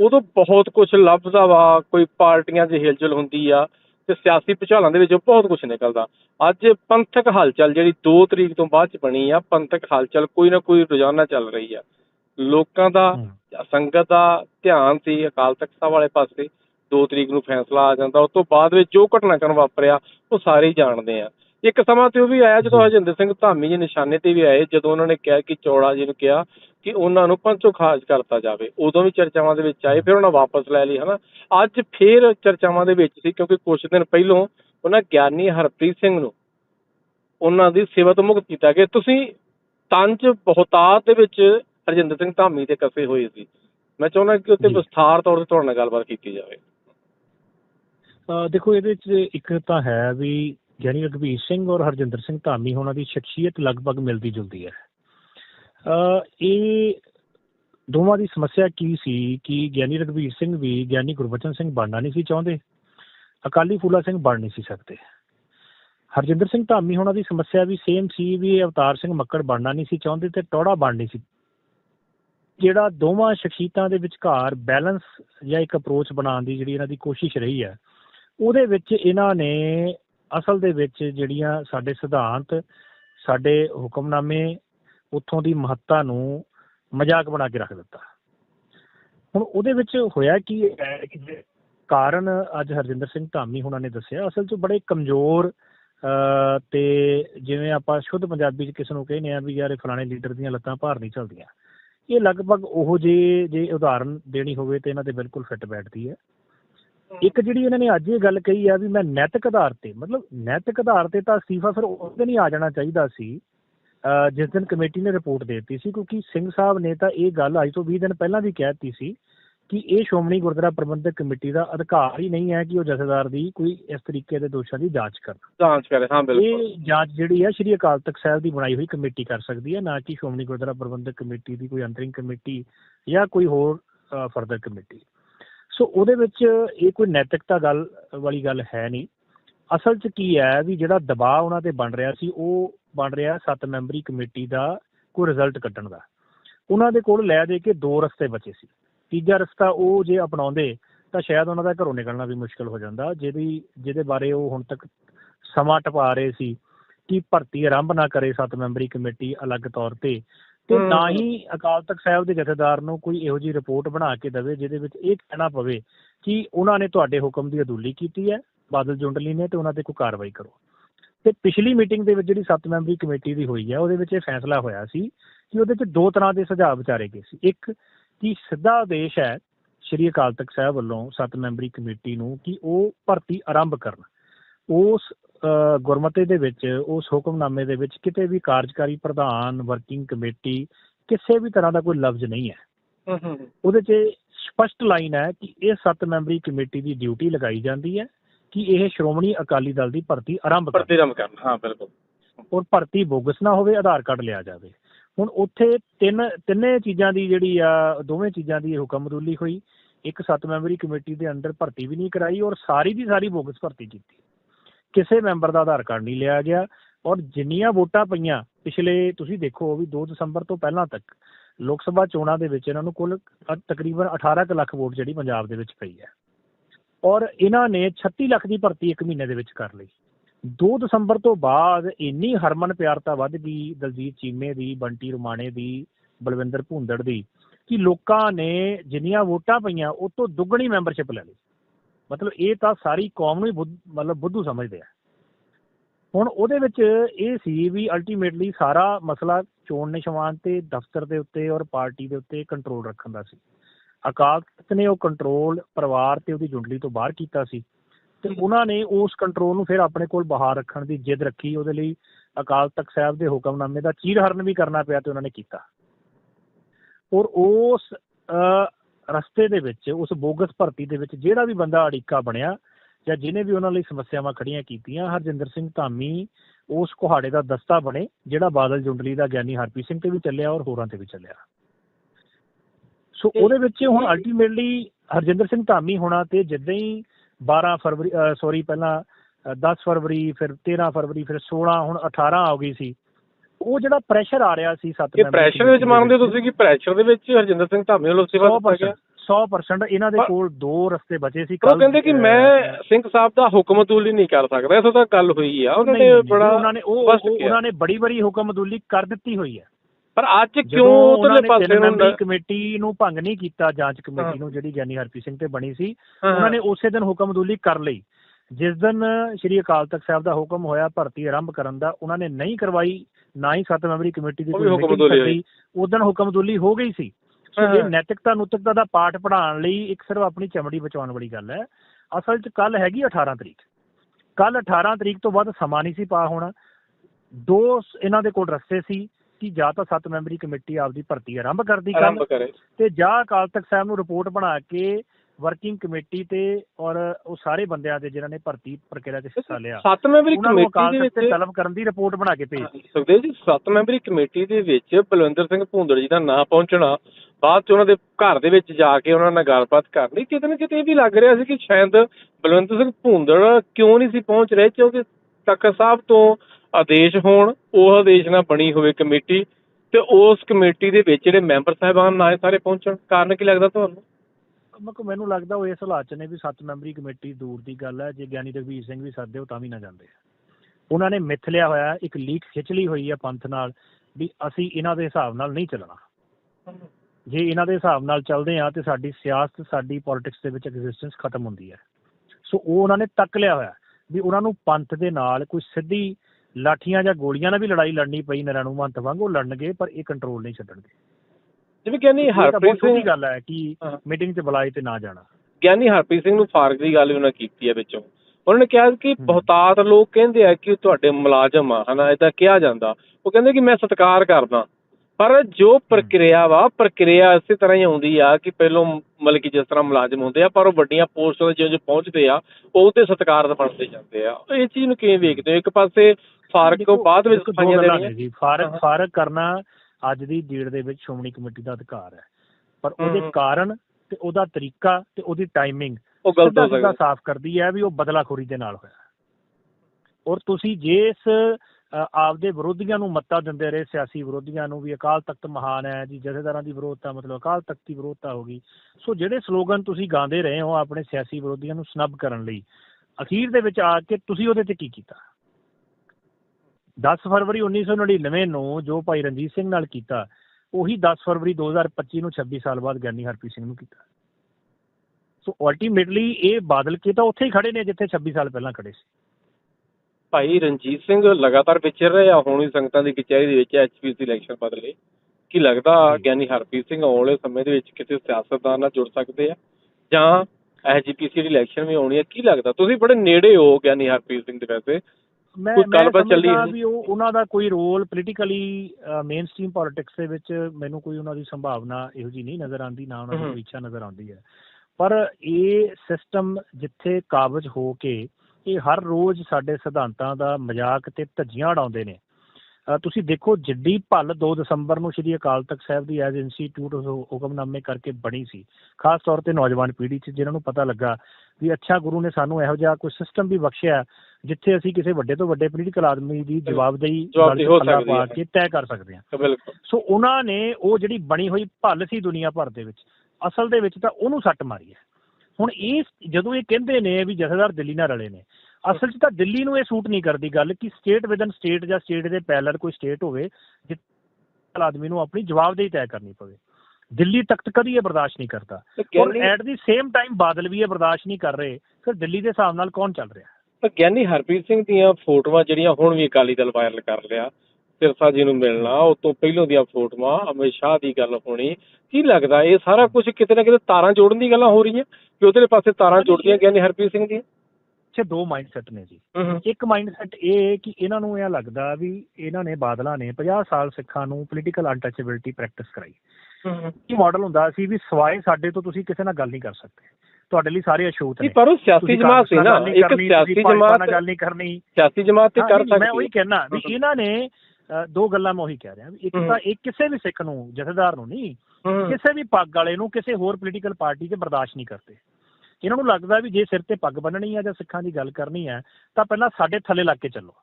ਉਦੋਂ ਬਹੁਤ ਕੁਝ ਲੱਭਦਾ ਵਾ ਕੋਈ ਪਾਰਟੀਆਂ 'ਚ ਹਿਲਜੁਲ ਹੁੰਦੀ ਆ ਤੇ ਸਿਆਸੀ ਭੁਚਾਲਾਂ ਦੇ ਵਿੱਚੋਂ ਬਹੁਤ ਕੁਝ ਨਿਕਲਦਾ। ਅੱਜ ਪੰਥਕ ਹਲਚਲ ਜਿਹੜੀ 2 ਤਰੀਕ ਤੋਂ ਬਾਅਦ ਚ ਬਣੀ ਆ ਪੰਥਕ ਹਲਚਲ ਕੋਈ ਨਾ ਕੋਈ ਰੋਜ਼ਾਨਾ ਚੱਲ ਰਹੀ ਆ। ਲੋਕਾਂ ਦਾ। ਸੰਗਤ ਦਾ ਧਿਆਨ ਸੀ ਅਕਾਲ ਤਖਤ ਸਾਹਿਬ ਵਾਲੇ ਪਾਸੇ 2 ਤਰੀਕ ਨੂੰ ਫੈਸਲਾ ਆ ਜਾਂਦਾ ਉਸ ਤੋਂ ਬਾਅਦ ਵਿੱਚ ਜੋ ਘਟਨਾਕ੍ਰਮ ਵਾਪਰਿਆ ਉਹ ਸਾਰੇ ਜਾਣਦੇ ਆ। ਇੱਕ ਸਮਾਂ ਤੇ ਉਹ ਵੀ ਆਇਆ ਜਦੋਂ। ਹਰਜਿੰਦਰ ਸਿੰਘ ਧਾਮੀ ਜੀ ਨਿਸ਼ਾਨੇ ਤੇ ਵੀ ਆਏ ਜਦੋਂ ਉਹਨਾਂ ਨੇ ਕਿਹਾ ਕਿ ਚੌੜਾ ਜੀ ਨੂੰ ਕਿਹਾ ਕਿ ਉਹਨਾਂ ਨੂੰ ਪੰਚੋ ਖਾਜ ਕਰਤਾ ਜਾਵੇ। ਉਦੋਂ ਵੀ ਚਰਚਾਵਾਂ ਦੇ ਵਿੱਚ ਆਏ ਫਿਰ ਉਹਨਾਂ ਵਾਪਸ ਲੈ ਲਈ ਹਨਾ। ਅੱਜ ਫੇਰ ਚਰਚਾਵਾਂ ਦੇ ਵਿੱਚ ਸੀ ਕਿਉਂਕਿ ਕੁਝ ਦਿਨ ਪਹਿਲੋਂ ਉਹਨਾਂ ਗਿਆਨੀ ਹਰਪ੍ਰੀਤ ਸਿੰਘ ਨੂੰ ਉਹਨਾਂ ਦੀ ਸੇਵਾ ਤੋਂ ਮੁਕਤ ਕੀਤਾ ਗਿਆ। ਤੁਸੀਂ ਤੰਜ ਬਹੁਤਾਤ ਦੇ ਵਿੱਚ ਹਰਜਿੰਦਰ ਸਿੰਘ ਧਾਮੀ ਤੇ ਕਸੇ ਹੋਏ ਸੀ। ਮੈਂ ਚਾਹੁੰਦਾ ਕਿ ਉੱਤੇ। ਵਿਸਥਾਰ ਤੌਰ ਤੇ ਤੁਹਾਡੇ ਨਾਲ ਗੱਲਬਾਤ ਕੀਤੀ ਜਾਵੇ। ਦੇਖੋ ਇਹਦੇ ਵਿੱਚ ਇੱਕ ਤਾਂ ਹੈ ਵੀ ਗਿਆਨੀ ਰਘਬੀਰ ਸਿੰਘ ਔਰ ਹਰਜਿੰਦਰ ਸਿੰਘ ਧਾਮੀ ਹੋਣਾ ਦੀ ਸ਼ਖਸੀਅਤ ਲਗਭਗ ਮਿਲਦੀ ਜੁਲਦੀ ਹੈ। ਇਹ ਦੋਵਾਂ ਦੀ ਸਮੱਸਿਆ ਕੀ ਸੀ ਕਿ ਗਿਆਨੀ ਰਘਬੀਰ ਸਿੰਘ ਵੀ ਗਿਆਨੀ ਗੁਰਬਚਨ ਸਿੰਘ ਬਣਨਾ ਨਹੀਂ ਸੀ ਚਾਹੁੰਦੇ, ਅਕਾਲੀ ਫੂਲਾ ਸਿੰਘ ਬਣ ਨਹੀਂ ਸੀ ਸਕਦੇ। ਹਰਜਿੰਦਰ ਸਿੰਘ ਧਾਮੀ ਹੋਣਾ ਦੀ ਸਮੱਸਿਆ ਵੀ ਸੇਮ ਸੀ ਵੀ ਇਹ ਅਵਤਾਰ ਸਿੰਘ ਮੱਕੜ ਬਣਨਾ ਨਹੀਂ ਸੀ ਚਾਹੁੰਦੇ ਤੇ ਟੌੜਾ ਬਣ ਨਹੀਂ ਸੀ। ਜਿਹੜਾ ਦੋਵਾਂ ਸ਼ਖਸੀਅਤਾਂ ਦੇ ਵਿਚਕਾਰ ਬੈਲੈਂਸ ਜਾਂ ਇੱਕ ਅਪਰੋਚ ਬਣਾਉਣ ਦੀ ਜਿਹੜੀ ਇਹਨਾਂ ਦੀ ਕੋਸ਼ਿਸ਼ ਰਹੀ ਹੈ, ਉਹਦੇ ਵਿੱਚ ਇਹਨਾਂ ਨੇ ਅਸਲ ਦੇ ਵਿੱਚ ਜਿਹੜੀਆਂ ਸਾਡੇ ਸਿਧਾਂਤ ਸਾਡੇ ਹੁਕਮਨਾਮੇ ਉੱਥੋਂ ਦੀ ਮਹੱਤਤਾ ਨੂੰ ਮਜ਼ਾਕ ਬਣਾ ਕੇ ਰੱਖ ਦਿੱਤਾ। ਹੁਣ ਉਹਦੇ ਵਿੱਚ ਹੋਇਆ ਕੀ ਹੈ ਕਿ ਕਾਰਨ ਅੱਜ ਹਰਜਿੰਦਰ ਸਿੰਘ ਧਾਮੀ ਹੁਣਾਂ ਨੇ ਦੱਸਿਆ ਅਸਲ 'ਚ ਬੜੇ ਕਮਜ਼ੋਰ ਅ, ਤੇ ਜਿਵੇਂ ਆਪਾਂ ਸ਼ੁੱਧ ਪੰਜਾਬੀ 'ਚ ਕਿਸੇ ਨੂੰ ਕਹਿੰਦੇ ਆ ਵੀ ਯਾਰ ਇਹ ਫਲਾਣੇ ਲੀਡਰ ਦੀਆਂ ਲੱਤਾਂ ਭਾਰ ਨਹੀਂ ਚੱਲਦੀਆਂ। ਇਹ ਲਗਭਗ ਉਹ ਜੇ ਜੇ ਉਦਾਹਰਨ ਦੇਣੀ ਹੋਵੇ ਤੇ ਇਹਨਾਂ ਦੇ ਬਿਲਕੁਲ ਫਿੱਟ ਬੈਠਦੀ ਹੈ। ਇੱਕ ਜਿਹੜੀ ਇਹਨਾਂ ਨੇ ਅੱਜ ਇਹ ਗੱਲ ਕਹੀ ਆ ਵੀ ਮੈਂ ਨੈਤਿਕ ਆਧਾਰ ਤੇ ਮਤਲਬ ਨੈਤਿਕ ਆਧਾਰ ਤੇ ਤਾਂ ਅਸਤੀਫਾ ਫਿਰ ਉਸ ਦਿਨ ਹੀ ਆ ਜਾਣਾ ਚਾਹੀਦਾ ਸੀ ਜਿਸ ਦਿਨ ਕਮੇਟੀ ਨੇ ਰਿਪੋਰਟ ਦੇ ਦਿੱਤੀ ਸੀ ਕਿਉਂਕਿ ਸਿੰਘ ਸਾਹਿਬ ਨੇ ਤਾਂ ਇਹ ਗੱਲ ਅੱਜ ਤੋਂ 20 ਦਿਨ ਪਹਿਲਾਂ ਵੀ ਕਹਿ ਦਿੱਤੀ ਸੀ ਕਿ ਇਹ ਸ਼੍ਰੋਮਣੀ ਗੁਰਦੁਆਰਾ ਪ੍ਰਬੰਧਕ ਕਮੇਟੀ ਦਾ ਅਧਿਕਾਰ ਹੀ ਨਹੀਂ ਹੈ ਕਿ ਉਹ ਜਥੇਦਾਰ ਦੀ ਕੋਈ ਇਸ ਤਰੀਕੇ ਦੇ ਦੋਸ਼ਾਂ ਦੀ ਜਾਂਚ ਕਰਨ। ਜਾਂਚ ਕਰੇ ਹਾਂ ਬਿਲਕੁਲ। ਇਹ ਜਾਂਚ ਜਿਹੜੀ ਹੈ ਸ਼੍ਰੀ ਅਕਾਲ ਤਖਤ ਸਾਹਿਬ ਦੀ ਬਣਾਈ ਹੋਈ ਕਮੇਟੀ ਕਰ ਸਕਦੀ ਹੈ ਨਾ ਕਿ ਸ਼੍ਰੋਮਣੀ ਗੁਰਦੁਆਰਾ ਪ੍ਰਬੰਧਕ ਕਮੇਟੀ ਦੀ ਕੋਈ ਅੰਤਰਿੰਗ ਕਮੇਟੀ ਜਾਂ ਕੋਈ ਹੋਰ ਫਰਦਰ ਕਮੇਟੀ। ਸੋ ਉਹਦੇ ਵਿੱਚ ਇਹ ਕੋਈ ਨੈਤਿਕਤਾ ਗੱਲ ਵਾਲੀ ਗੱਲ ਹੈ ਨਹੀਂ। ਅਸਲ 'ਚ ਕੀ ਹੈ ਵੀ ਜਿਹੜਾ ਦਬਾਅ ਉਹਨਾਂ ਤੇ ਬਣ ਰਿਹਾ ਸੀ, ਉਹ ਬਣ ਰਿਹਾ ਸੱਤ ਮੈਂਬਰੀ ਕਮੇਟੀ ਦਾ ਕੋਈ ਰਿਜ਼ਲਟ ਕੱਢਣ ਦਾ। ਉਹਨਾਂ ਦੇ ਕੋਲ ਲੈ ਦੇ ਕੇ ਦੋ ਰਸਤੇ ਬਚੇ ਸੀ। ਤੀਜਾ ਰਸਤਾ ਉਹ ਜੇ ਅਪਣਾਉਂਦੇ, ਤਾਂ ਸ਼ਾਇਦ ਉਹਨਾਂ ਦਾ ਘਰੋਂ ਨਿਕਲਣਾ ਵੀ ਮੁਸ਼ਕਲ ਹੋ ਜਾਂਦਾ ਜਿਹਦੀ ਜਿਹਦੇ ਬਾਰੇ ਉਹ ਹੁਣ ਤੱਕ ਸਮਾਂ ਟਪਾ ਰਹੇ ਸੀ ਕਿ ਭਰਤੀ ਆਰੰਭ ਨਾ ਕਰੇ ਸੱਤ ਮੈਂਬਰੀ ਕਮੇਟੀ ਅਲੱਗ ਤੌਰ ਤੇ ਤੇ। ਨਾ ਹੀ ਅਕਾਲ ਤਖਤ ਸਾਹਿਬ ਦੇ ਜਥੇਦਾਰ ਨੂੰ ਕੋਈ ਇਹੋ ਜਿਹੀ ਰਿਪੋਰਟ ਬਣਾ ਕੇ ਦੇਵੇ ਜਿਹਦੇ ਵਿੱਚ ਇਹ ਕਹਿਣਾ ਪਵੇ ਕਿ ਉਹਨਾਂ ਨੇ ਤੁਹਾਡੇ ਹੁਕਮ ਦੀ ਅਦੁੱਲੀ ਕੀਤੀ ਹੈ ਬਾਦਲ ਜੁੰਡਲੀ ਨੇ ਤੇ ਉਹਨਾਂ ਤੇ ਕੋਈ ਕਾਰਵਾਈ ਕਰੋ। ਤੇ ਪਿਛਲੀ ਮੀਟਿੰਗ ਦੇ ਵਿੱਚ ਜਿਹੜੀ ਸੱਤ ਮੈਂਬਰੀ ਕਮੇਟੀ ਦੀ ਹੋਈ ਹੈ ਉਹਦੇ ਵਿੱਚ ਇਹ ਫੈਸਲਾ ਹੋਇਆ ਸੀ ਕਿ ਉਹਦੇ ਵਿੱਚ ਦੋ ਤਰ੍ਹਾਂ ਦੇ ਸੁਝਾਅ ਵਿਚਾਰੇ ਗਏ ਸੀ। ਇੱਕ ਕਿ ਸਿੱਧਾ ਆਦੇਸ਼ ਹੈ ਸ਼੍ਰੀ ਅਕਾਲ ਤਖਤ ਸਾਹਿਬ ਵੱਲੋਂ ਸੱਤ ਮੈਂਬਰੀ ਕਮੇਟੀ ਨੂੰ ਕਿ ਉਹ ਭਰਤੀ ਆਰੰਭ ਕਰਨ। ਉਸ ਗੁਰਮਤੇ ਦੇ ਵਿੱਚ ਉਸ ਹੁਕਮਨਾਮੇ ਦੇ ਵਿੱਚ ਕਿਤੇ ਵੀ ਕਾਰਜਕਾਰੀ ਪ੍ਰਧਾਨ ਵਰਕਿੰਗ ਕਮੇਟੀ ਕਿਸੇ ਵੀ ਤਰ੍ਹਾਂ ਦਾ ਕੋਈ ਲਫ਼ਜ਼ ਨਹੀਂ ਹੈ। ਉਹਦੇ 'ਚ ਸਪਸ਼ਟ ਲਾਈਨ ਹੈ ਕਿ ਇਹ ਸੱਤ ਮੈਂਬਰੀ ਕਮੇਟੀ ਦੀ ਡਿਊਟੀ ਲਗਾਈ ਜਾਂਦੀ ਹੈ ਕਿ ਇਹ ਸ਼੍ਰੋਮਣੀ ਅਕਾਲੀ ਦਲ ਦੀ ਭਰਤੀ ਆਰੰਭ ਕਰੇ ਪ੍ਰਤੀਰਮ ਕਰਨਾ ਹਾਂ ਬਿਲਕੁਲ। ਔਰ ਭਰਤੀ ਬੋਗਸ ਨਾ ਹੋਵੇ ਆਧਾਰ ਕਾਰਡ ਲਿਆ ਜਾਵੇ। ਹੁਣ ਉੱਥੇ ਤਿੰਨ ਤਿੰਨੇ ਚੀਜ਼ਾਂ ਦੀ ਜਿਹੜੀ ਆ ਦੋਵੇਂ ਚੀਜ਼ਾਂ ਦੀ ਹੁਕਮਦੁਲੀ ਹੋਈ। ਇੱਕ ਸੱਤ ਮੈਂਬਰੀ ਕਮੇਟੀ ਦੇ ਅੰਡਰ ਭਰਤੀ ਵੀ ਨਹੀਂ ਕਰਾਈ ਔਰ ਸਾਰੀ ਦੀ ਸਾਰੀ ਬੋਗਸ ਭਰਤੀ ਕੀਤੀ। ਕਿਸੇ ਮੈਂਬਰ ਦਾ ਆਧਾਰ ਕਾਰਡ ਨਹੀਂ ਲਿਆ ਗਿਆ ਔਰ ਜਿੰਨੀਆਂ ਵੋਟਾਂ ਪਈਆਂ ਪਿਛਲੇ, ਤੁਸੀਂ ਦੇਖੋ ਵੀ 2 ਦਸੰਬਰ ਤੋਂ ਪਹਿਲਾਂ ਤੱਕ ਲੋਕ ਸਭਾ ਚੋਣਾਂ ਦੇ ਵਿੱਚ ਇਹਨਾਂ ਨੂੰ ਕੁੱਲ ਤਕਰੀਬਨ 18 ਕੁ ਲੱਖ ਵੋਟ ਜਿਹੜੀ ਪੰਜਾਬ ਦੇ ਵਿੱਚ ਪਈ ਹੈ। ਔਰ ਇਹਨਾਂ ਨੇ 36 ਲੱਖ ਦੀ ਭਰਤੀ ਇੱਕ ਮਹੀਨੇ ਦੇ ਵਿੱਚ ਕਰ ਲਈ। 2 ਦਸੰਬਰ ਤੋਂ ਬਾਅਦ ਇੰਨੀ ਹਰਮਨ ਪਿਆਰਤਾ ਵੱਧ ਗਈ ਦਲਜੀਤ ਚੀਮੇ ਦੀ, ਬੰਟੀ ਰੁਮਾਣੇ ਦੀ, ਬਲਵਿੰਦਰ ਭੁੰਦੜ ਦੀ ਕਿ ਲੋਕਾਂ ਨੇ ਜਿੰਨੀਆਂ ਵੋਟਾਂ ਪਈਆਂ ਉਹ ਤੋਂ ਦੁੱਗਣੀ ਮੈਂਬਰਸ਼ਿਪ ਲੈ ਲਈ। ਮਤਲਬ ਇਹ ਤਾਂ ਸਾਰੀ ਕੌਮ ਨੂੰ ਹੀ ਬੁੱਧ- ਮਤਲਬ ਬੁੱਧੂ ਸਮਝਦੇ ਆ। ਹੁਣ ਉਹਦੇ ਵਿੱਚ ਇਹ ਸੀ ਵੀ ਅਲਟੀਮੇਟਲੀ ਸਾਰਾ ਮਸਲਾ ਚੋਣ ਨਿਸ਼ਾਨ ਤੇ ਦਫ਼ਤਰ ਦੇ ਉੱਤੇ ਔਰ ਪਾਰਟੀ ਦੇ ਉੱਤੇ ਕੰਟਰੋਲ ਰੱਖਣ ਦਾ ਸੀ। ਅਕਾਲ ਤਖਤ ਨੇ ਉਹ ਕੰਟਰੋਲ ਪਰਿਵਾਰ ਤੇ ਉਹਦੀ ਜੁੰਡਲੀ ਤੋਂ ਬਾਹਰ ਕੀਤਾ ਸੀ ਤੇ ਉਹਨਾਂ ਨੇ ਉਸ ਕੰਟਰੋਲ ਨੂੰ ਫਿਰ ਆਪਣੇ ਕੋਲ ਬਾਹਰ ਰੱਖਣ ਦੀ ਜਿੱਦ ਰੱਖੀ। ਉਹਦੇ ਲਈ ਅਕਾਲ ਤਖਤ ਸਾਹਿਬ ਦੇ ਹੁਕਮਨਾਮੇ ਦਾ ਚੀਰਹਰਨ ਵੀ ਕਰਨਾ ਪਿਆ ਤੇ ਉਹਨਾਂ ਨੇ ਕੀਤਾ। ਔਰ ਉਸ ਅ, ਰਸਤੇ ਦੇ ਵਿੱਚ ਉਸ ਬੋਗਸ ਭਰਤੀ ਦੇ ਵਿੱਚ ਜਿਹੜਾ ਵੀ ਬੰਦਾ ਅੜਿੱਕਾ ਬਣਿਆ ਜਾਂ ਜਿਹਨੇ ਵੀ ਉਹਨਾਂ ਲਈ ਸਮੱਸਿਆਵਾਂ ਖੜੀਆਂ ਕੀਤੀਆਂ ਹਰਜਿੰਦਰ ਸਿੰਘ ਧਾਮੀ ਉਸ ਕੁਹਾੜੇ ਦਾ ਦਸਤਾ ਬਣੇ ਜਿਹੜਾ ਬਾਦਲ ਜੁੰਡਲੀ ਦਾ ਗਿਆਨੀ ਹਰਪ੍ਰੀਤ ਸਿੰਘ ਤੇ ਵੀ ਚੱਲਿਆ ਔਰ ਹੋਰਾਂ ਤੇ ਵੀ ਚੱਲਿਆ। ਸੋ ਉਹਦੇ ਵਿੱਚ ਹੁਣ ਅਲਟੀਮੇਟਲੀ ਹਰਜਿੰਦਰ ਸਿੰਘ ਧਾਮੀ ਹੋਣਾ ਤੇ ਜਿੱਦਾਂ ਹੀ 12 ਫਰਵਰੀ ਸੌਰੀ ਪਹਿਲਾਂ ਅ, 10 ਫਰਵਰੀ ਫਿਰ 13 ਫਰਵਰੀ ਫਿਰ 16 ਹੁਣ 18 ਆ ਗਈ ਸੀ। ਉਹ ਜਿਹੜਾ ਪ੍ਰੈਸ਼ਰ ਆ ਰਿਹਾ ਸੀ ਸੱਤ ਇਹ ਮੈਂਬਰੀ ਪ੍ਰੈਸ਼ਰ ਵਿੱਚ ਮੰਨਦੇ ਹੋ ਤੁਸੀਂ ਕਿ ਪ੍ਰੈਸ਼ਰ ਦੇ ਵਿੱਚ ਹਰਜਿੰਦਰ ਸਿੰਘ ਧਾਮੀ ਵੱਲੋਂ ਅਸਤੀਫਾ ਦਿੱਤਾ ਗਿਆ? 100% 100% ਇਹਨਾਂ ਦੇ ਕੋਲ ਦੋ ਰਸਤੇ ਬਚੇ ਸੀ। ਉਹ ਕਹਿੰਦੇ ਕਿ ਮੈਂ ਸਿੰਘ ਸਾਹਿਬ ਦਾ ਹੁਕਮ ਅਦੂਲੀ ਨਹੀਂ ਕਰ ਸਕਦਾ ਇਥੋਂ ਤੱਕ ਗੱਲ ਹੋਈ ਆ। ਉਹਨਾਂ ਨੇ ਬੜਾ ਉਹਨਾਂ ਨੇ ਉਹ। ਉਹਨਾਂ ਨੇ ਬੜੀ ਬੜੀ ਹੁਕਮਦੁਲੀ ਕਰ ਦਿੱਤੀ ਹੋਈ ਹੈ। ਪਰ ਅੱਜ ਕਿਉਂ ਉਧਰਲੇ ਪਾਸੇ ਨੂੰ ਕਮੇਟੀ ਨੂੰ ਭੰਗ ਨਹੀਂ ਕੀਤਾ ਜਾਂਚ। ਕਮੇਟੀ ਨੂੰ ਜਿਹੜੀ ਗਿਆਨੀ ਹਰਪ੍ਰੀਤ ਸਿੰਘ ਤੇ ਬਣੀ ਸੀ ਉਹਨਾਂ ਨੇ ਉਸੇ ਦਿਨ ਹੁਕਮਦੁਲੀ ਕਰ ਲਈ। ਜਿਸ ਦਿਨ ਸ਼੍ਰੀ ਅਕਾਲ ਤਖਤ ਸਾਹਿਬ ਦਾ ਹੁਕਮ ਹੋਇਆ ਭਰਤੀ ਆਰੰਭ ਕਰਨ ਦਾ ਉਹਨਾਂ ਨੇ ਨਹੀਂ ਕਰਵਾਈ। ਨਾ ਹੀ ਸੱਤ ਮੈਂਬਰੀ ਕਮੇਟੀ ਦੀ ਕੋਈ ਮੀਟਿੰਗ ਉਦੋਂ ਹੁਕਮਦੁਲੀ ਹੋ ਗਈ ਸੀ। ਇਹ ਨੈਤਿਕਤਾ ਨੁਤਿਕਤਾ ਦਾ ਪਾਠ ਪੜਾਉਣ ਲਈ ਇੱਕ ਸਿਰਫ ਆਪਣੀ ਚਮੜੀ ਬਚਾਉਣ ਵਾਲੀ ਗੱਲ ਹੈ। ਅਸਲ 'ਚ ਕੱਲ ਹੈਗੀ 18 ਤਰੀਕ। ਕੱਲ 18 ਤਰੀਕ ਤੋਂ ਬਾਅਦ ਸਮਾਂ ਨਹੀਂ ਸੀ ਪਾ ਹੋਣਾ। ਦੋ ਇਹਨਾਂ ਦੇ ਕੋਲ ਰਸਤੇ ਸੀ ਕਿ ਜਾਂ ਤਾਂ ਸੱਤ ਮੈਂਬਰੀ ਕਮੇਟੀ ਆਪਦੀ ਭਰਤੀ ਆਰੰਭ ਕਰਦੀ ਕਰੇ। ਤੇ ਜਾਂ ਅਕਾਲ ਤਖਤ ਸਾਹਿਬ ਨੂੰ ਰਿਪੋਰਟ ਬਣਾ ਕੇ ਵਰਕਿੰਗ ਕਮੇਟੀ ਤੇ ਔਰ ਉਹ ਸਾਰੇ ਬੰਦਿਆਂ ਦੇ ਜਿਨ੍ਹਾਂ ਨੇ ਭਰਤੀ ਪ੍ਰਕਿਰਿਆ 'ਚ ਹਿੱਸਾ ਲਿਆ। ਸੱਤ ਮੈਂਬਰੀ ਕਮੇਟੀ ਦੇ ਵਿੱਚ ਤਲਬ ਕਰਨ ਦੀ ਰਿਪੋਰਟ ਬਣਾ ਕੇ ਭੇਜੀ ਸੁਖਦੇਵ ਜੀ ਸੱਤ ਮੈਂਬਰੀ ਕਮੇਟੀ ਦੇ ਵਿੱਚ ਬਲਵਿੰਦਰ ਸਿੰਘ ਭੂੰਦੜ ਜੀ ਦਾ ਨਾਂ ਪਹੁੰਚਣਾ ਬਾਅਦ ਚ ਉਹਨਾਂ ਦੇ ਘਰ ਦੇ ਵਿੱਚ ਜਾ ਕੇ ਉਹਨਾਂ ਨਾਲ ਗੱਲਬਾਤ ਕਰਨੀ ਕਿਤੇ ਨਾ ਕਿਤੇ ਇਹ ਵੀ ਲੱਗ ਰਿਹਾ ਸੀ ਕਿ ਸ਼ਾਇਦ ਬਲਵਿੰਦਰ ਸਿੰਘ ਭੂੰਦੜ ਕਿਉਂ ਨਹੀਂ ਸੀ ਪਹੁੰਚ ਰਹੇ ਕਿਉਂਕਿ ਤਖਤ ਸਾਹਿਬ ਤੋਂ ਆਦੇਸ਼ ਹੋਣ ਉਹ ਆਦੇਸ਼ ਨਾਲ ਬਣੀ ਹੋਵੇ ਕਮੇਟੀ ਤੇ ਉਸ ਕਮੇਟੀ ਦੇ ਵਿੱਚ ਜਿਹੜੇ ਮੈਂਬਰ ਸਾਹਿਬਾਨ ਨਾ ਇਹ ਸਾਰੇ ਪਹੁੰਚਣ ਕਾਰਨ ਕੀ ਲੱਗਦਾ ਤੁਹਾਨੂੰ? ਮਤਲਬ ਮੈਨੂੰ ਲੱਗਦਾ ਉਹ ਇਸ ਹਾਲਾਤ 'ਚ ਨੇ ਵੀ ਸੱਤ ਮੈਂਬਰੀ ਕਮੇਟੀ ਦੂਰ ਦੀ ਗੱਲ ਹੈ, ਜੇ ਗਿਆਨੀ ਰਘਵੀਰ ਸਿੰਘ ਵੀ ਸੱਦੇ ਉਹ ਤਾਂ ਵੀ ਨਾ ਜਾਂਦੇ। ਉਹਨਾਂ ਨੇ ਮਿੱਥ ਲਿਆ ਹੋਇਆ, ਇੱਕ ਲੀਕ ਖਿੱਚ ਲਈ ਹੋਈ ਹੈ ਪੰਥ ਨਾਲ ਵੀ ਅਸੀਂ ਇਹਨਾਂ ਦੇ ਹਿਸਾਬ ਨਾਲ ਨਹੀਂ ਚੱਲਣਾ। ਜੇ ਇਹਨਾਂ ਦੇ ਹਿਸਾਬ ਨਾਲ ਚੱਲਦੇ ਆ ਤੇ ਸਾਡੀ ਸਿਆਸਤ, ਸਾਡੀ ਪੋਲਿਟਿਕਸ ਦੇ ਵਿੱਚ ਐਗਜ਼ਿਸਟੈਂਸ ਖਤਮ ਹੁੰਦੀ ਹੈ। ਸੋ ਉਹ ਉਹਨਾਂ ਨੇ ਤੱਕ ਲਿਆ ਹੋਇਆ ਵੀ ਉਹਨਾਂ ਨੂੰ ਪੰਥ ਦੇ ਨਾਲ ਕੋਈ ਸਿੱਧੀ ਲਾਠੀਆਂ ਜਾਂ ਗੋਲੀਆਂ ਨਾਲ ਵੀ ਲੜਾਈ ਲੜਨੀ ਪਈ, ਨਰਾਣੂ ਮੰਤ ਵਾਂਗ ਉਹ ਲੜਨਗੇ, ਪਰ ਇਹ ਕੰਟਰੋਲ ਨਹੀਂ ਛੱਡਣਗੇ। ਜਿਵੇਂ ਤਾਂ ਹਰਪ੍ਰੀਤ ਸਿੰਘ ਗੱਲ ਹੈ ਕਿ। ਮੀਟਿੰਗ 'ਚ ਬੁਲਾਏ ਤੇ ਨਾ ਜਾਣਾ। ਗਿਆਨੀ ਹਰਪ੍ਰੀਤ ਸਿੰਘ ਨੂੰ ਫਾਰਗ ਦੀ ਗੱਲ ਵੀ ਉਹਨਾਂ ਕੀਤੀ ਹੈ ਵਿੱਚੋਂ। ਉਹਨਾਂ ਨੇ ਕਿਹਾ ਕਿ। ਬਹੁਤਾਤ ਲੋਕ ਕਹਿੰਦੇ ਆ ਕਿ ਤੁਹਾਡੇ ਮੁਲਾਜ਼ਮ ਆ ਹਨਾ ਏਦਾਂ ਕਿਹਾ ਜਾਂਦਾ। ਉਹ ਕਹਿੰਦੇ ਕਿ ਮੈਂ ਸਤਿਕਾਰ ਕਰਦਾ। ਪਰ ਜੋ ਪ੍ਰਕਿਰਿਆ ਵਾ ਪ੍ਰਕਿਰਿਆ ਇਸੇ ਤਰ੍ਹਾਂ ਹੀ ਆਉਂਦੀ ਆ ਕਿ ਪਹਿਲੋਂ ਮਤਲਬ ਕਿ ਜਿਸ ਤਰ੍ਹਾਂ ਮੁਲਾਜ਼ਮ ਹੁੰਦੇ ਆ ਪਰ ਉਹ ਵੱਡੀਆਂ ਪੋਸਟਾਂ ਤੇ ਜਿਉਂ ਪਹੁੰਚਦੇ ਆ ਉਹ ਉਹਦੇ ਸਤਿਕਾਰਤ ਬਣਦੇ ਜਾਂਦੇ ਆ। ਇਹ ਚੀਜ਼ ਨੂੰ ਕਿਵੇਂ ਵੇਖਦੇ ਹੋ? ਇੱਕ ਪਾਸੇ ਫਾਰਗ ਦੇਖੋ, ਬਾਅਦ ਵਿੱਚ ਦੋ ਸਫਾਈਆਂ ਦੇਣੀਆਂ। ਹਾਂ। ਫਾਰਗ ਕਰਨਾ ਅੱਜ ਦੀ ਡੇਟ ਦੇ ਵਿੱਚ ਸ਼੍ਰੋਮਣੀ ਕਮੇਟੀ ਦਾ ਅਧਿਕਾਰ ਹੈ। ਪਰ ਉਹਦੇ। ਕਾਰਨ ਤੇ ਉਹਦਾ ਤਰੀਕਾ ਤੇ ਉਹਦੀ ਟਾਈਮਿੰਗ ਉਹ ਗਲਤ ਹੋ ਸਕਦਾ। ਸਾਫ਼ ਕਰਦੀ ਹੈ ਵੀ ਉਹ ਬਦਲਾਖੋਰੀ ਦੇ ਨਾਲ ਹੋਇਆ। ਔਰ ਤੁਸੀਂ ਜੇ ਇਸ ਅ, ਆਪਦੇ ਵਿਰੋਧੀਆਂ ਨੂੰ ਮੱਤਾ ਦਿੰਦੇ ਰਹੇ ਸਿਆਸੀ ਵਿਰੋਧੀਆਂ ਨੂੰ ਵੀ ਅਕਾਲ ਤਖਤ ਮਹਾਨ ਹੈ ਜੀ ਜਥੇਦਾਰਾਂ ਦੀ ਵਿਰੋਧਤਾ ਮਤਲਬ ਅਕਾਲ ਤਖਤ ਦੀ ਵਿਰੋਧਤਾ ਹੋ ਗਈ। ਸੋ ਜਿਹੜੇ ਸਲੋਗਨ ਤੁਸੀਂ ਗਾਉਂਦੇ ਰਹੇ ਹੋ ਆਪਣੇ ਸਿਆਸੀ ਵਿਰੋਧੀਆਂ ਨੂੰ ਸਨੱਬ ਕਰਨ ਲਈ ਅਖੀਰ ਦੇ ਵਿੱਚ ਆ ਕੇ ਤੁਸੀਂ ਉਹਦੇ ਤੇ ਕੀ ਕੀਤਾ? 10 ਫਰਵਰੀ 1999 ਨੂੰ ਜੋ ਭਾਈ ਰਣਜੀਤ ਸਿੰਘ ਨਾਲ ਕੀਤਾ ਉਹੀ 10 ਫਰਵਰੀ 2025 ਨੂੰ 26 ਸਾਲ ਬਾਅਦ ਗਿਆਨੀ ਹਰਪ੍ਰੀਤ ਸਿੰਘ ਨੂੰ ਕੀਤਾ। ਸੋ ਅਲਟੀਮੇਟਲੀ ਇਹ ਬਾਦਲ ਕੇ ਤਾਂ ਉੱਥੇ ਹੀ ਖੜੇ ਨੇ ਜਿੱਥੇ 26 ਸਾਲ ਪਹਿਲਾਂ ਖੜੇ ਸੀ। ਭਾਈ ਰਣਜੀਤ ਸਿੰਘ ਲਗਾਤਾਰ ਵਿਚਰ ਰਹੇ ਆ ਹੁਣ ਵੀ ਸੰਗਤਾਂ ਦੀ ਕਚਹਿਰੀ ਦੇ ਵਿੱਚ ਐਚਪੀਸੀ ਇਲੈਕਸ਼ਨ ਬਦਲੇ। ਕੀ ਲੱਗਦਾ। ਗਿਆਨੀ ਹਰਪ੍ਰੀਤ ਸਿੰਘ ਆਉਣ ਵਾਲੇ ਸਮੇਂ ਦੇ ਵਿੱਚ ਕਿਸੇ ਸਿਆਸਤਦਾਨ ਨਾਲ ਜੁੜ ਸਕਦੇ ਆ? ਜਾਂ ਐਚਜੀਪੀਸੀ ਦੀ ਇਲੈਕਸ਼ਨ ਵੀ ਆਉਣੀ ਹੈ ਕੀ ਲੱਗਦਾ? ਤੁਸੀਂ ਬੜੇ ਨੇੜੇ ਹੋ ਗਿਆਨੀ ਹਰਪ੍ਰੀਤ ਸਿੰਘ ਦੇ ਵੈਸੇ। ਮੈਂ ਕੋਈ ਗੱਲਬਾਤ ਚੱਲੀ ਹੋਈ? ਵੀ ਉਹ ਉਹਨਾਂ ਦਾ ਕੋਈ role politically mainstream politics ਦੇ ਵਿੱਚ ਮੈਨੂੰ ਕੋਈ ਉਹਨਾਂ ਦੀ ਸੰਭਾਵਨਾ ਇਹੋ ਜੀ ਨਹੀਂ ਨਜ਼ਰ ਆਉਂਦੀ ਨਾ ਉਹਨਾਂ ਦੀ। ਕੋਈ ਇੱਛਾ ਨਜ਼ਰ ਆਉਂਦੀ ਹੈ ਪਰ ਇਹ ਸਿਸਟਮ ਜਿੱਥੇ ਕਾਬਜ ਹੋ ਕੇ ਇਹ ਹਰ ਰੋਜ਼ ਸਾਡੇ ਸਿਧਾਂਤਾਂ ਦਾ ਮਜ਼ਾਕ ਤੇ ਧੱਜੀਆਂ ਉਡਾਉਂਦੇ ਨੇ ਤੁਸੀਂ ਦੇਖੋ ਜਿੱਡੀ ਭੱਲ 2 ਦਸੰਬਰ ਨੂੰ ਸ਼੍ਰੀ ਅਕਾਲ ਤਖਤ ਸਾਹਿਬ ਦੀ ਐਜ਼ ਇੰਸਟੀਟਿਊਟ ਹੁਕਮਨਾਮੇ ਕਰਕੇ ਬਣੀ ਸੀ ਖਾਸ ਤੌਰ ਤੇ ਨੌਜਵਾਨ ਪੀੜ੍ਹੀ 'ਚ ਜਿਨ੍ਹਾਂ ਨੂੰ ਪਤਾ ਲੱਗਾ ਵੀ ਅੱਛਾ ਗੁਰੂ ਨੇ ਸਾਨੂੰ ਇਹੋ ਜਿਹਾ ਕੋਈ ਸਿਸਟਮ ਵੀ ਬਖਸ਼ਿਆ ਜਿੱਥੇ ਅਸੀਂ ਕਿਸੇ ਵੱਡੇ ਤੋਂ ਵੱਡੇ ਪੋਲੀਟੀਕਲ ਆਦਮੀ ਦੀ ਜਵਾਬਦੇਹੀ ਗੱਲ ਪਾ। ਕੇ ਤੈਅ ਕਰ ਸਕਦੇ ਹਾਂ। ਬਿਲਕੁਲ। ਸੋ ਉਹਨਾਂ ਨੇ ਉਹ ਜਿਹੜੀ ਬਣੀ ਹੋਈ ਭੱਲ ਸੀ ਦੁਨੀਆ ਭਰ ਦੇ ਵਿੱਚ ਅਸਲ ਦੇ ਵਿੱਚ ਤਾਂ ਉਹਨੂੰ ਸੱਟ ਮਾਰੀ ਹੈ। ਹੁਣ ਇਹ ਜਦੋਂ ਇਹ ਕਹਿੰਦੇ ਨੇ ਵੀ ਜਥੇਦਾਰ ਦਿੱਲੀ ਨਾਲ ਰਲੇ ਨੇ ਅਸਲ 'ਚ ਤਾਂ ਦਿੱਲੀ ਨੂੰ ਇਹ ਸੂਟ ਨਹੀਂ ਕਰਦੀ ਗੱਲ ਕਿ ਸਟੇਟ ਵਿਦਨ ਸਟੇਟ ਜਾਂ ਸਟੇਟ ਦੇ ਪੈਰਲਲ ਕੋਈ ਸਟੇਟ ਹੋਵੇ ਜਿੱਥੇ ਆਦਮੀ ਨੂੰ ਆਪਣੀ ਜਵਾਬਦੇਹੀ ਤੈਅ ਕਰਨੀ ਪਵੇ। ਦਿੱਲੀ ਤਖਤ ਕਦੀ ਇਹ ਬਰਦਾਸ਼ਤ ਨਹੀਂ ਕਰਦਾ। ਔਰ at the same time Badal ਵੀ ਇਹ ਬਰਦਾਸ਼ਤ ਨਹੀਂ ਕਰ ਰਹੇ ਫਿਰ ਦਿੱਲੀ ਦੇ ਹਿਸਾਬ ਨਾਲ ਕੌਣ ਚੱਲ ਰਿਹਾ? ਤਾਂ ਗਿਆਨੀ ਹਰਪ੍ਰੀਤ ਸਿੰਘ ਦੀਆਂ ਫੋਟੋਆਂ ਜਿਹੜੀਆਂ ਹੁਣ ਵੀ ਅਕਾਲੀ ਦਲ ਵਾਇਰਲ ਕਰ ਲਿਆ ਸਿਰਸਾ ਜੀ ਨੂੰ ਮਿਲਣਾ ਉਹ ਤੋਂ ਪਹਿਲੋਂ ਦੀਆਂ ਫੋਟੋਆਂ ਅਮਿਤ ਸ਼ਾਹ ਦੀ ਗੱਲ ਹੋਣੀ ਕੀ ਲੱਗਦਾ ਇਹ ਸਾਰਾ ਕੁਝ ਕਿਤੇ ਨਾ ਕਿਤੇ ਤਾਰਾਂ ਜੋੜਨ ਦੀ ਗੱਲਾਂ ਹੋ ਰਹੀਆਂ? ਕਿ ਉਧਰਲੇ ਪਾਸੇ ਤਾਰਾਂ। ਜੁੜਦੀਆਂ ਗਿਆਨੀ ਹਰਪ੍ਰੀਤ ਸਿੰਘ ਦੀਆਂ? ਅੱਛਾ ਦੋ ਮਾਈਂਡਸੈਟ ਨੇ ਜੀ। ਇੱਕ ਮਾਈਂਡਸੈਟ ਇਹ ਹੈ ਕਿ ਇਹਨਾਂ ਨੂੰ ਇਹ ਲੱਗਦਾ ਵੀ ਇਹਨਾਂ ਨੇ ਬਾਦਲਾਂ ਨੇ 50 ਸਾਲ ਸਿੱਖਾਂ ਨੂੰ ਪੋਲੀਟੀਕਲ ਅਨਟਚੇਬਿਲਟੀ ਪ੍ਰੈਕਟਿਸ ਕਰਾਈ। ਇਹ ਮਾਡਲ ਹੁੰਦਾ ਸੀ ਵੀ ਸਵਾਏ ਸਾਡੇ ਤੋਂ ਤੁਸੀਂ ਕਿਸੇ ਨਾਲ ਗੱਲ ਨਹੀਂ ਕਰ ਸਕਦੇ। ਤੁਹਾਡੇ ਲਈ ਸਾਰੇ ਅਛੂਤ ਨੇ। ਪਰ ਉਹ ਸਿਆਸੀ ਜਮਾਤ ਸੀ ਨਾ। ਇੱਕ ਸਿਆਸੀ ਭਾਜਪਾ ਨਾਲ ਜਮਾਤ ਗੱਲ ਨਹੀਂ ਕਰਨੀ। ਸਿਆਸੀ ਜਮਾਤ ਤੇ ਕਰ ਨਹੀਂ, ਮੈਂ ਸਕਦੀ। ਉਹੀ ਕਹਿਣਾ ਵੀ। ਇਹਨਾਂ ਨੇ ਦੋ ਗੱਲਾਂ ਮੈਂ ਉਹੀ ਕਹਿ ਰਿਹਾ ਵੀ ਇੱਕ। ਤਾਂ ਇਹ ਕਿਸੇ ਵੀ ਸਿੱਖ ਨੂੰ ਜਥੇਦਾਰ ਨੂੰ ਨਹੀਂ ਕਿਸੇ ਵੀ ਪੱਗ ਵਾਲੇ ਨੂੰ ਕਿਸੇ ਹੋਰ ਪੋਲੀਟੀਕਲ ਪਾਰਟੀ 'ਚ ਬਰਦਾਸ਼ਤ ਨਹੀਂ ਕਰਦੇ। ਇਹਨਾਂ ਨੂੰ ਲੱਗਦਾ ਵੀ ਜੇ ਸਿਰ ਤੇ ਪੱਗ ਬੰਨਣੀ ਹੈ ਜਾਂ ਸਿੱਖਾਂ ਦੀ ਗੱਲ ਕਰਨੀ ਹੈ ਤਾਂ ਪਹਿਲਾਂ ਸਾਡੇ ਥੱਲੇ ਲੱਗ ਕੇ ਚੱਲੋ।